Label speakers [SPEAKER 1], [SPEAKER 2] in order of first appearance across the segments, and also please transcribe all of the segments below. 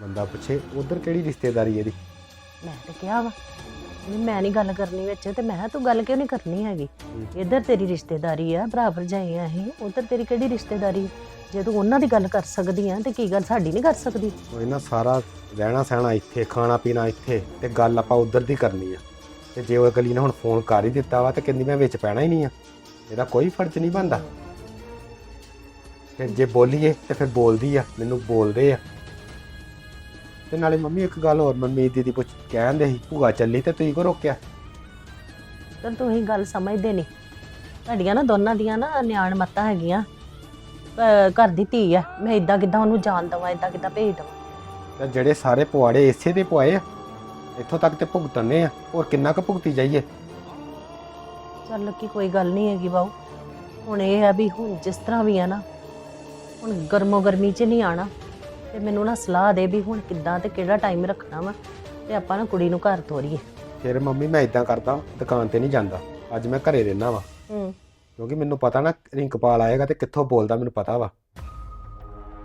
[SPEAKER 1] ਬੰਦਾ ਪੁੱਛੇ ਉਧਰ ਕਿਹੜੀ ਰਿਸ਼ਤੇਦਾਰੀ ਇਹਦੀ?
[SPEAKER 2] ਮੈਂ ਤੇ ਕਿਹਾ ਵਾ ਵੀ ਮੈਂ ਨਹੀਂ ਗੱਲ ਕਰਨੀ ਵਿੱਚ ਤੇ ਮੈਂ ਕਿਹਾ ਤੂੰ ਗੱਲ ਕਿਉਂ ਨਹੀਂ ਕਰਨੀ ਹੈਗੀ? ਇੱਧਰ ਤੇਰੀ ਰਿਸ਼ਤੇਦਾਰੀ ਆ ਭਰਾ ਭਰਜਾਈ ਆ ਅਸੀਂ ਉਧਰ ਤੇਰੀ ਕਿਹੜੀ ਰਿਸ਼ਤੇਦਾਰੀ? ਜੇ ਤੂੰ ਉਹਨਾਂ ਦੀ ਗੱਲ ਕਰ ਸਕਦੀ ਆ ਤੇ ਕੀ ਗੱਲ ਸਾਡੀ ਨਹੀਂ ਕਰ ਸਕਦੀ?
[SPEAKER 1] ਉਹ ਇਹਨਾਂ ਸਾਰਾ ਰਹਿਣਾ ਸਹਿਣਾ ਇੱਥੇ ਖਾਣਾ ਪੀਣਾ ਇੱਥੇ ਤੇ ਗੱਲ ਆਪਾਂ ਉਧਰ ਦੀ ਕਰਨੀ ਆ। ਤੇ ਜੇ ਉਹ ਅਗਲੀ ਨੇ ਹੁਣ ਫੋਨ ਕਰ ਹੀ ਦਿੱਤਾ ਵਾ ਤੇ ਕਹਿੰਦੀ ਮੈਂ ਵਿੱਚ ਪੈਣਾ ਹੀ ਨਹੀਂ ਆ। ਇਹਦਾ ਕੋਈ ਫਰਜ਼ ਨਹੀਂ ਬਣਦਾ। ਤੇ ਜੇ ਬੋਲੀਏ ਤੇ ਫਿਰ ਬੋਲਦੀ ਆ ਮੈਨੂੰ ਬੋਲਦੇ ਆ। ਤੇ ਨਾਲੇ ਮੰਮੀ ਇੱਕ ਗੱਲ ਹੋਰ ਮਨਮੀਤ ਦੀਦੀ ਪੁੱਛ ਕਹਿੰਦੇ ਸੀ ਭੂਆ ਚੱਲੀ ਤੇ ਤੁਸੀਂ ਕੋ ਰੋਕਿਆ?
[SPEAKER 2] ਤਾਂ ਤੂੰ ਹੀ ਗੱਲ ਸਮਝਦੇ ਨਹੀਂ। ਤੁਹਾਡੀਆਂ ਨਾ ਦੋਨਾਂ ਦੀਆਂ ਨਾ ਨਿਆਣ ਮੱਤਾਂ ਹੈਗੀਆਂ। ਅਹ ਘਰ ਦੀ ਧੀ ਆ ਮੈਂ ਇਦਾਂ ਕਿਦਾਂ ਉਹਨੂੰ ਜਾਣ ਦਵਾਂ ਇਦਾਂ ਕਿਦਾਂ ਭੇਜ ਦਵਾਂ।
[SPEAKER 1] ਤੇ ਜਿਹੜੇ ਸਾਰੇ ਪੁਆੜੇ ਇਸੇ ਦੇ ਪੁਆਏ ਆ ਇੱਥੋਂ ਤੱਕ ਤੇ ਭੁਗਤਣੇ ਆ ਹੋਰ ਕਿੰਨਾ ਕੁ ਭੁਗਤੀ ਜਾਈਏ?
[SPEAKER 2] ਚੱਲ ਕੀ ਕੋਈ ਗੱਲ ਨਹੀਂ ਹੈਗੀ ਬਾਊ। ਹੁਣ ਇਹ ਆ ਵੀ ਹੁਣ ਜਿਸ ਤਰ੍ਹਾਂ ਵੀ ਆ ਨਾ ਹੁਣ ਗਰਮੋ ਗਰਮੀ 'ਚ ਨਹੀਂ ਆਣਾ ਤੇ ਮੈਨੂੰ ਨਾ ਸਲਾਹ ਦੇ ਵੀ ਹੁਣ ਕਿੱਦਾਂ ਤੇ ਕਿਹੜਾ ਟਾਈਮ ਰੱਖਣਾ ਵਾ ਤੇ ਆਪਾਂ ਨਾ ਕੁੜੀ ਨੂੰ ਘਰ ਤੋਰੀਏ।
[SPEAKER 1] ਫਿਰ ਮੰਮੀ ਮੈਂ ਇਦਾਂ ਕਰਦਾ ਦੁਕਾਨ ਤੇ ਨਹੀਂ ਜਾਂਦਾ। ਅੱਜ ਮੈਂ ਘਰੇ ਰਹਿਣਾ ਵਾ।
[SPEAKER 2] ਹੂੰ।
[SPEAKER 1] ਕਿਉਂਕਿ ਮੈਨੂੰ ਪਤਾ ਨਾ ਰਿੰਕਪਾਲ ਆਏਗਾ ਤੇ ਕਿੱਥੋਂ ਬੋਲਦਾ ਮੈਨੂੰ ਪਤਾ ਵਾ।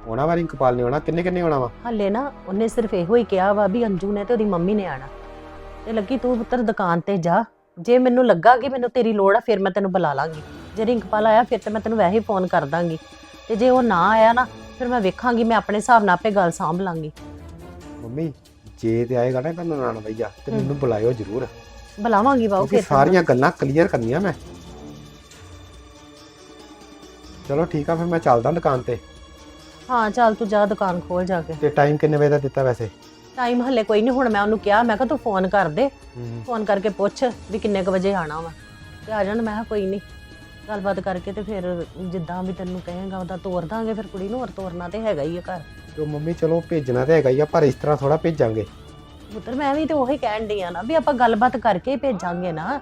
[SPEAKER 1] ਆਉਣਾ ਵਾ ਰਿੰਕਪਾਲ ਨੇ ਆਉਣਾ? ਕਿੰਨੇ ਕਿੰਨੇ ਆਉਣਾ ਵਾ?
[SPEAKER 2] ਹਲੇ ਨਾ ਉਹਨੇ ਸਿਰਫ ਇਹੋ ਹੀ ਕਿਹਾ ਵਾ ਵੀ ਅੰਜੂ ਨੇ ਤੇ ਉਹਦੀ ਮੰਮੀ ਨੇ ਆਣਾ। ਤੇ ਲੱਗੀ ਤੂੰ ਪੁੱਤਰ ਦੁਕਾਨ ਤੇ ਜਾ। ਜੇ ਮੈਨੂੰ ਲੱਗਾ ਕਿ ਮੈਨੂੰ ਤੇਰੀ ਲੋੜ ਆ ਫਿਰ ਮੈਂ ਤੈਨੂੰ ਬੁਲਾ ਲਾਂਗੀ। ਜੇ ਰਿੰਕਪਾਲ ਆਇਆ ਫਿਰ ਤੇ ਮੈਂ ਤੈਨੂੰ ਵੈਸੇ ਹੀ ਫੋਨ ਕਰ ਦਾਂਗੀ। ਤੇ ਜੇ ਉਹ ਨਾ ਆਇਆ ਨਾ ਫਿਰ ਮੈਂ ਵੇਖਾਂਗੀ ਮੈਂ ਆਪਣੇ ਹਿਸਾਬ ਨਾਲ ਆਪੇ ਗੱਲ ਸਾਂਭ ਲਾਂਗੀ।
[SPEAKER 1] ਮੰਮੀ ਜੇ ਤੇ ਆਏਗਾ ਨਾ ਇਹਨਾਂ ਨਾਨ ਭਈਆ ਤੇ। ਮੈਨੂੰ ਬੁਲਾਇਓ ਜ਼ਰੂਰ।
[SPEAKER 2] ਬੁਲਾਵਾਂਗੀ ਬਾਊ
[SPEAKER 1] ਕਿਉਂਕਿ
[SPEAKER 2] ਫਿਰ
[SPEAKER 1] ਸਾਰੀਆਂ ਗੱਲਾਂ ਕਲੀਅਰ ਕਰਨੀਆਂ ਮੈਂ। ਚਲੋ ਠੀਕ ਆ ਫਿਰ ਮੈਂ ਚੱਲਦਾ ਦੁਕਾਨ ਤੇ।
[SPEAKER 2] ਹਾਂ ਚੱਲ ਤੂੰ ਜਾ ਦੁਕਾਨ ਖੋਲ ਜਾ ਕੇ।
[SPEAKER 1] ਤੇ ਟਾਈਮ ਕਿੰਨੇ ਵਜੇ ਦਾ ਦਿੱਤਾ ਵੈਸੇ?
[SPEAKER 2] ਟਾਈਮ ਹਲੇ ਕੋਈ ਨਹੀਂ ਹੁਣ ਮੈਂ ਉਹਨੂੰ ਕਿਹਾ ਮੈਂ ਕਿਹਾ ਤੂੰ ਫੋਨ ਕਰ ਦੇ। ਫੋਨ ਕਰਕੇ ਪੁੱਛ ਵੀ ਕਿੰਨੇ ਕੁ ਵਜੇ ਆਣਾ ਵਾ। ਤੇ ਆ ਜਾਣ ਮੈਂ ਕਿਹਾ ਕੋਈ ਨਹੀਂ। ਗੱਲਬਾਤ ਕਰਕੇ ਤੇ ਫਿਰ ਜਿੱਦਾਂ ਵੀ ਤੈਨੂੰ ਕਹੇਗਾ ਉਹਦਾ ਤੋਰ ਦਾਂਗੇ ਫਿਰ ਕੁੜੀ ਨੂੰ ਹੋਰ ਤੋਰਨਾ ਤੇ ਹੈਗਾ ਹੀ ਆ ਘਰ।
[SPEAKER 1] ਤੇ ਮੰਮੀ ਚਲੋ ਭੇਜਣਾ ਤੇ ਹੈਗਾ ਹੀ ਆ ਪਰ ਇਸ ਤਰ੍ਹਾਂ ਥੋੜਾ ਭੇਜਾਂਗੇ।
[SPEAKER 2] ਪੁੱਤਰ ਮੈਂ ਵੀ ਤੇ ਉਹੀ ਕਹਿਣ ਡਈ ਆ ਨਾ ਵੀ ਆਪਾਂ ਗੱਲਬਾਤ ਕਰਕੇ ਹੀ ਭੇਜਾਂਗੇ ਨਾ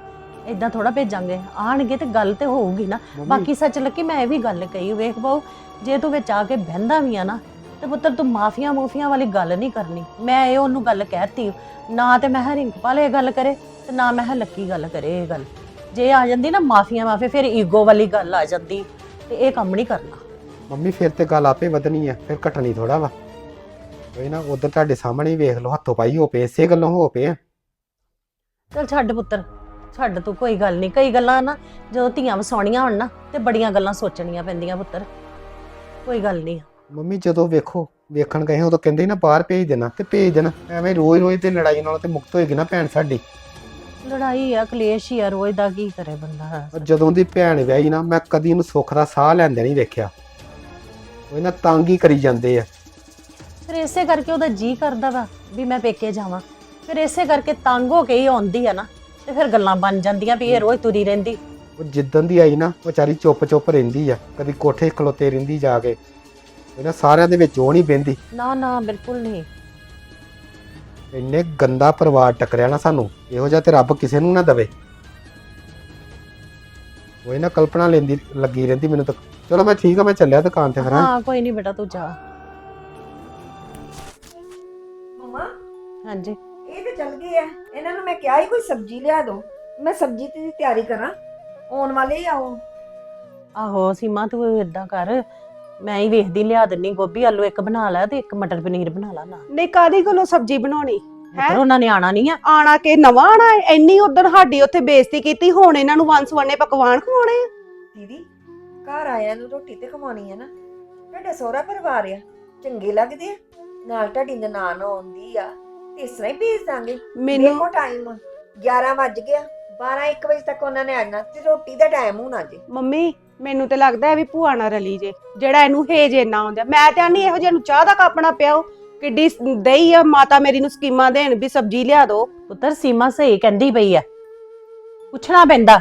[SPEAKER 2] ਇਦਾਂ ਥੋੜਾ ਭੇਜਾਂਗੇ। ਆਣਗੇ ਤੇ ਗੱਲ ਤੇ ਹੋਊਗੀ ਨਾ। ਬਾਕੀ ਸੱਚ ਲੱਕੀ ਮੈਂ ਇਹ ਵੀ ਗੱਲ ਕਹੀ ਵੇਖ ਬਾਊ ਜੇ ਤੂੰ ਵਿੱਚ ਆ ਕੇ ਬਹਿੰਦਾ ਵੀ ਆ ਨਾ ਤੇ ਪੁੱਤਰ ਤੂੰ ਮਾਫੀਆਂ ਮੂਫੀਆਂ ਵਾਲੀ ਗੱਲ ਨਹੀਂ ਕਰਨੀ। ਮੈਂ ਇਹ ਉਹਨੂੰ ਗੱਲ ਕਹਿਤੀ ਨਾ ਤੇ ਮੈਂ ਰਿੰਕਪਾਲ ਇਹ ਗੱਲ ਕਰੇ ਤੇ ਨਾ ਮੈਂ ਕਿਹਾ ਲੱਕੀ ਗੱਲ ਕਰੇ ਇਹ ਗੱਲ। ਜੇ ਆ ਜਾਂਦੀ ਨਾ ਮਾਫੀਆਂ ਮਾਫੀ ਫਿਰ ਈਗੋ ਵਾਲੀ ਗੱਲ ਆ ਜਾਂਦੀ ਤੇ ਇਹ ਕੰਮ ਨਹੀਂ ਕਰਨਾ।
[SPEAKER 1] ਮੰਮੀ ਫਿਰ ਤੇ ਗੱਲ ਆਪੇ ਵਧਣੀ ਆ ਫਿਰ ਘਟਣੀ ਥੋੜਾ ਵਾ। ਕੋਈ ਨਾ ਉਧਰ ਤੁਹਾਡੇ ਸਾਹਮਣੇ ਹੀ ਵੇਖ ਲਓ ਹੱਥੋਂ ਪਾਈ ਹੋ ਪਏ ਇਸੇ ਗੱਲੋਂ ਹੋ ਪਏ ਆ।
[SPEAKER 2] ਚਲ ਛੱਡ ਪੁੱਤਰ ਛੱਡ ਤੂੰ ਕੋਈ ਗੱਲ ਨਹੀਂ। ਕਈ ਗੱਲਾਂ ਨਾ ਜਦੋਂ ਧੀਆਂ ਵਸਾਉਣੀਆਂ ਹੋਣ ਨਾ ਤੇ ਬੜੀਆਂ ਗੱਲਾਂ ਸੋਚਣੀਆਂ ਪੈਂਦੀਆਂ ਪੁੱਤਰ। ਕੋਈ ਗੱਲ ਨਹੀਂ।
[SPEAKER 1] ਮੰਮੀ ਜਦੋਂ ਵੇਖੋ ਵੇਖਣ ਗਏ ਉਦੋਂ ਕਹਿੰਦੇ ਸੀ ਨਾ ਬਾਹਰ ਭੇਜ ਦੇਣਾ ਤੇ ਭੇਜ ਦੇਣਾ। ਐਵੇਂ ਰੋਜ਼ ਰੋਜ਼ ਤੇ ਲੜਾਈ ਨਾਲ ਤੇ ਮੁਕਤ ਹੋਏਗੀ ਨਾ ਭੈਣ ਸਾਡੀ।
[SPEAKER 2] ਲੜਾਈ ਆ ਕਲੇਸ਼ ਹੀ ਆ ਰੋਜ਼ ਦਾ ਕੀ ਕਰੇ ਬੰਦਾ?
[SPEAKER 1] ਜਦੋਂ ਦੀ ਭੈਣ ਵਿਆਹੀ ਨਾ ਮੈਂ ਕਦੀ ਉਹਨੂੰ ਸੁੱਖ ਦਾ ਸਾਹ ਲੈਂਦੇ ਨਹੀਂ ਵੇਖਿਆ। ਉਹ ਇਹਨਾਂ ਤੰਗ ਹੀ ਕਰੀ ਜਾਂਦੇ ਆ।
[SPEAKER 2] ਫਿਰ ਇਸੇ ਕਰਕੇ ਉਹਦਾ ਜੀ ਕਰਦਾ ਵਾ ਵੀ ਮੈਂ ਪੇਕੇ ਜਾਵਾਂ। ਫਿਰ ਇਸੇ ਕਰਕੇ ਤੰਗ ਹੋ ਕੇ ਹੀ ਆਉਂਦੀ ਆ ਨਾ ਤੇ ਫਿਰ ਗੱਲਾਂ ਬਣ ਜਾਂਦੀਆਂ ਵੀ ਇਹ ਰੋਜ਼ ਤੁਰੀ ਰਹਿੰਦੀ।
[SPEAKER 1] ਉਹ ਜਿੱਦਣ ਦੀ ਆਈ ਨਾ ਵਿਚਾਰੀ ਚੁੱਪ ਚੁੱਪ ਰਹਿੰਦੀ ਆ ਕਦੀ ਕੋਠੇ ਖਲੋਤੇ ਰਹਿੰਦੀ ਜਾ ਕੇ। ਇਹਨਾਂ ਸਾਰਿਆਂ ਦੇ ਵਿੱਚ ਉਹ ਨਹੀਂ ਬਹਿੰਦੀ।
[SPEAKER 2] ਨਾ ਨਾ ਬਿਲਕੁਲ ਨਹੀਂ।
[SPEAKER 1] ਇੰਨੇ ਗੰਦਾ ਪਰਿਵਾਰ ਟੱਕਰਿਆ ਨਾ ਸਾਨੂੰ ਇਹੋ ਜਿਹਾ ਤੇ ਰੱਬ ਕਿਸੇ ਨੂੰ ਨਾ ਦਵੇ। ਉਹ ਇਹਨਾਂ ਕਲਪਨਾ ਲੈਂਦੀ ਲੱਗੀ ਰਹਿੰਦੀ ਮੈਨੂੰ ਤਾਂ। ਚਲੋ ਮੈਂ ਠੀਕ ਆ ਮੈਂ ਚੱਲਿਆ ਦੁਕਾਨ ਤੇ ਫਿਰ ਹੈਂ।
[SPEAKER 2] ਹਾਂ ਕੋਈ ਨਹੀਂ ਬੇਟਾ ਤੂੰ ਜਾ।
[SPEAKER 3] ਮਮਾ
[SPEAKER 2] ਹਾਂਜੀ।
[SPEAKER 3] ਇਹ ਤੇ ਚੱਲ ਗਏ ਆ। ਇਹਨਾਂ ਨੂੰ ਮੈਂ ਕਿਹਾ ਹੀ ਕੋਈ ਸਬਜ਼ੀ ਲਿਆ ਦਿਓ ਮੈਂ ਸਬਜ਼ੀ ਦੀ ਤਿਆਰੀ ਕਰਾਂ। ਆਉਣ ਵਾਲੇ ਹੀ ਆਓ
[SPEAKER 2] ਆਹੋ ਸੀਮਾ ਤੂੰ ਇਦਾਂ ਕਰ। ਮੈਂ ਹੀ ਵੇਖਦੀ ਲਿਆ ਦਿੰਨੀ ਗੋਭੀ ਆਲੂ ਇੱਕ ਬਣਾ ਲੈ ਤੇ ਇੱਕ ਮਟਰ ਪਨੀਰ ਬਣਾ ਲਾ ਨਾਲ।
[SPEAKER 4] ਨਹੀਂ ਕਾਦੀ ਕੋਲੋਂ ਸਬਜ਼ੀ ਬਣਾਉਣੀ?
[SPEAKER 2] ਪਰ ਉਹਨਾਂ ਨੇ ਆਣਾ ਨਹੀਂ ਆ।
[SPEAKER 4] ਆਣਾ ਕੇ ਨਵਾਂ ਆਣਾ ਹੈ? ਇੰਨੀ ਉਦੋਂ ਸਾਡੀ ਉੱਥੇ ਬੇਇੱਜ਼ਤੀ ਕੀਤੀ ਹੁਣ ਇਹਨਾਂ ਨੂੰ ਵੰਸ ਵੰਨੇ ਪਕਵਾਨ ਖਵਾਉਣੇ ਆ।
[SPEAKER 3] ਦੀਦੀ ਘਰ ਆਇਆਂ ਨੂੰ ਰੋਟੀ ਤੇ ਖਵਾਉਣੀ ਹੈ ਨਾ। ਤੁਹਾਡਾ ਸਹੁਰਾ ਪਰਿਵਾਰ ਆ ਚੰਗੇ ਲੱਗਦੇ ਆ? ਨਾਲ ਤੁਹਾਡੀ ਨਨਾਣ ਆਉਂਦੀ ਆ ਤੇ ਇਸ ਤਰ੍ਹਾਂ ਹੀ ਭੇਜ ਦਾਂਗੇ
[SPEAKER 4] ਮੈਨੂੰ
[SPEAKER 3] ਦੇਖੋ ਟਾਈਮ 11 ਵੱਜ ਗਿਆ 12 1 ਵਜੇ ਤੱਕ ਉਹਨਾਂ ਨੇ ਆਣਾ ਤੇ ਰੋਟੀ ਦਾ ਟਾਈਮ ਹੋਣਾ ਜੀ।
[SPEAKER 4] ਮੰਮੀ ਮੈਨੂੰ ਤੇ ਲੱਗਦਾ ਹੈ ਵੀ ਭੂਆ ਨਾਲ ਰਲੀ ਜੇ ਜਿਹੜਾ ਇਹਨੂੰ ਹੇਜ ਇੰਨਾ ਆਉਂਦਾ। ਮੈਂ ਤੇ ਆਨੀ ਇਹੋ ਜਿਹਾ ਨੂੰ ਚਾਹ ਦਾ ਕਾਪਣਾ ਪਿਆਓ ਕਿੱਡੀ ਦਈ ਆ ਮਾਤਾ ਮੇਰੀ ਨੂੰ ਸਕੀਮਾਂ ਦੇਣ ਵੀ ਸਬਜ਼ੀ ਲਿਆ ਦੋ।
[SPEAKER 2] ਪੁੱਤਰ ਸੀਮਾ ਸਹੀ ਕਹਿੰਦੀ ਪਈ ਆ। ਪੁੱਛਣਾ ਪੈਂਦਾ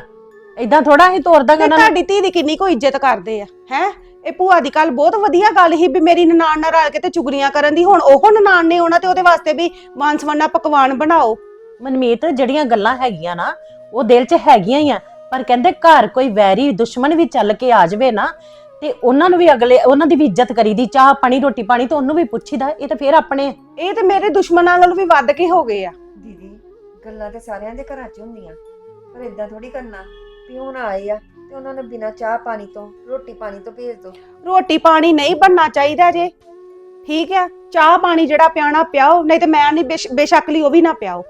[SPEAKER 2] ਇਦਾਂ ਥੋੜਾ ਹੀ ਤੋਰ ਦਾਂਗੇ
[SPEAKER 4] ਤੇ
[SPEAKER 2] ਉਹਨਾਂ ਨੂੰ
[SPEAKER 4] ਤੁਹਾਡੀ ਧੀ ਦੀ ਕਿੰਨੀ ਕੋ ਇੱਜ਼ਤ ਕਰਦੇ ਆ ਹੈ? ਇਹ ਭੂਆ ਦੀ ਕੱਲ ਬਹੁਤ ਵਧੀਆ ਗੱਲ ਸੀ ਵੀ ਮੇਰੀ ਨਨਾਣ ਨਾਲ ਰਲ ਕੇ ਤੇ ਚੁਗਲੀਆਂ ਕਰਨ ਦੀ ਹੁਣ ਉਹ ਨਨਾਣ ਨੇ ਆਉਣਾ ਤੇ ਉਹਦੇ ਵਾਸਤੇ ਵੀ ਵੰਸ ਵੰਨਾ ਪਕਵਾਨ ਬਣਾਓ।
[SPEAKER 2] ਮਨਮੀਤ ਜਿਹੜੀਆਂ ਗੱਲਾਂ ਹੈਗੀਆਂ ਨਾ ਉਹ ਦਿਲ 'ਚ ਹੈਗੀਆਂ ਹੀ ਆ। ਪਰ ਕਹਿੰਦੇ ਘਰ ਕੋਈ ਵੈਰੀ ਦੁਸ਼ਮਣ ਵੀ ਚੱਲ ਕੇ ਆ ਜਾਵੇ ਨਾ ਤੇ ਉਹਨਾਂ ਨੂੰ ਵੀ ਅਗਲੇ ਉਹਨਾਂ ਦੀ ਵੀ ਇੱਜ਼ਤ ਕਰੀਦੀ ਚਾਹ ਪਾਣੀ ਰੋਟੀ ਪਾਣੀ ਤਾਂ ਉਹਨੂੰ ਵੀ ਪੁੱਛੀਦਾ ਇਹ ਤਾਂ ਫੇਰ ਆਪਣੇ।
[SPEAKER 4] ਇਹ ਤੇ ਮੇਰੇ ਦੁਸ਼ਮਣਾਂ ਨਾਲੋਂ ਵੀ ਵੱਧ ਕੇ ਹੋ ਗਏ ਆ।
[SPEAKER 3] ਦੀਦੀ ਗੱਲਾਂ ਤੇ ਸਾਰਿਆਂ ਦੇ ਘਰਾਂ 'ਚ ਹੁੰਦੀਆਂ ਪਰ ਇਦਾਂ ਥੋੜੀ ਕਰਨਾ ਵੀ ਹੁਣ ਆਏ ਆ ਤੇ ਉਹਨਾਂ ਨੂੰ ਬਿਨਾਂ ਚਾਹ ਪਾਣੀ ਤੋਂ ਰੋਟੀ ਪਾਣੀ ਤੋਂ ਭੇਜ ਦੋ।
[SPEAKER 4] ਰੋਟੀ ਪਾਣੀ ਨਹੀਂ ਬਣਨਾ ਚਾਹੀਦਾ ਜੇ। ਠੀਕ ਆ ਚਾਹ ਪਾਣੀ ਜਿਹੜਾ ਪਿਆਣਾ ਪਿਆਓ ਨਹੀਂ ਤੇ ਮੈਂ ਨਹੀਂ ਬੇਸ਼- ਬੇਸ਼ੱਕ ਲਈ ਉਹ ਵੀ ਨਾ ਪਿਆਓ।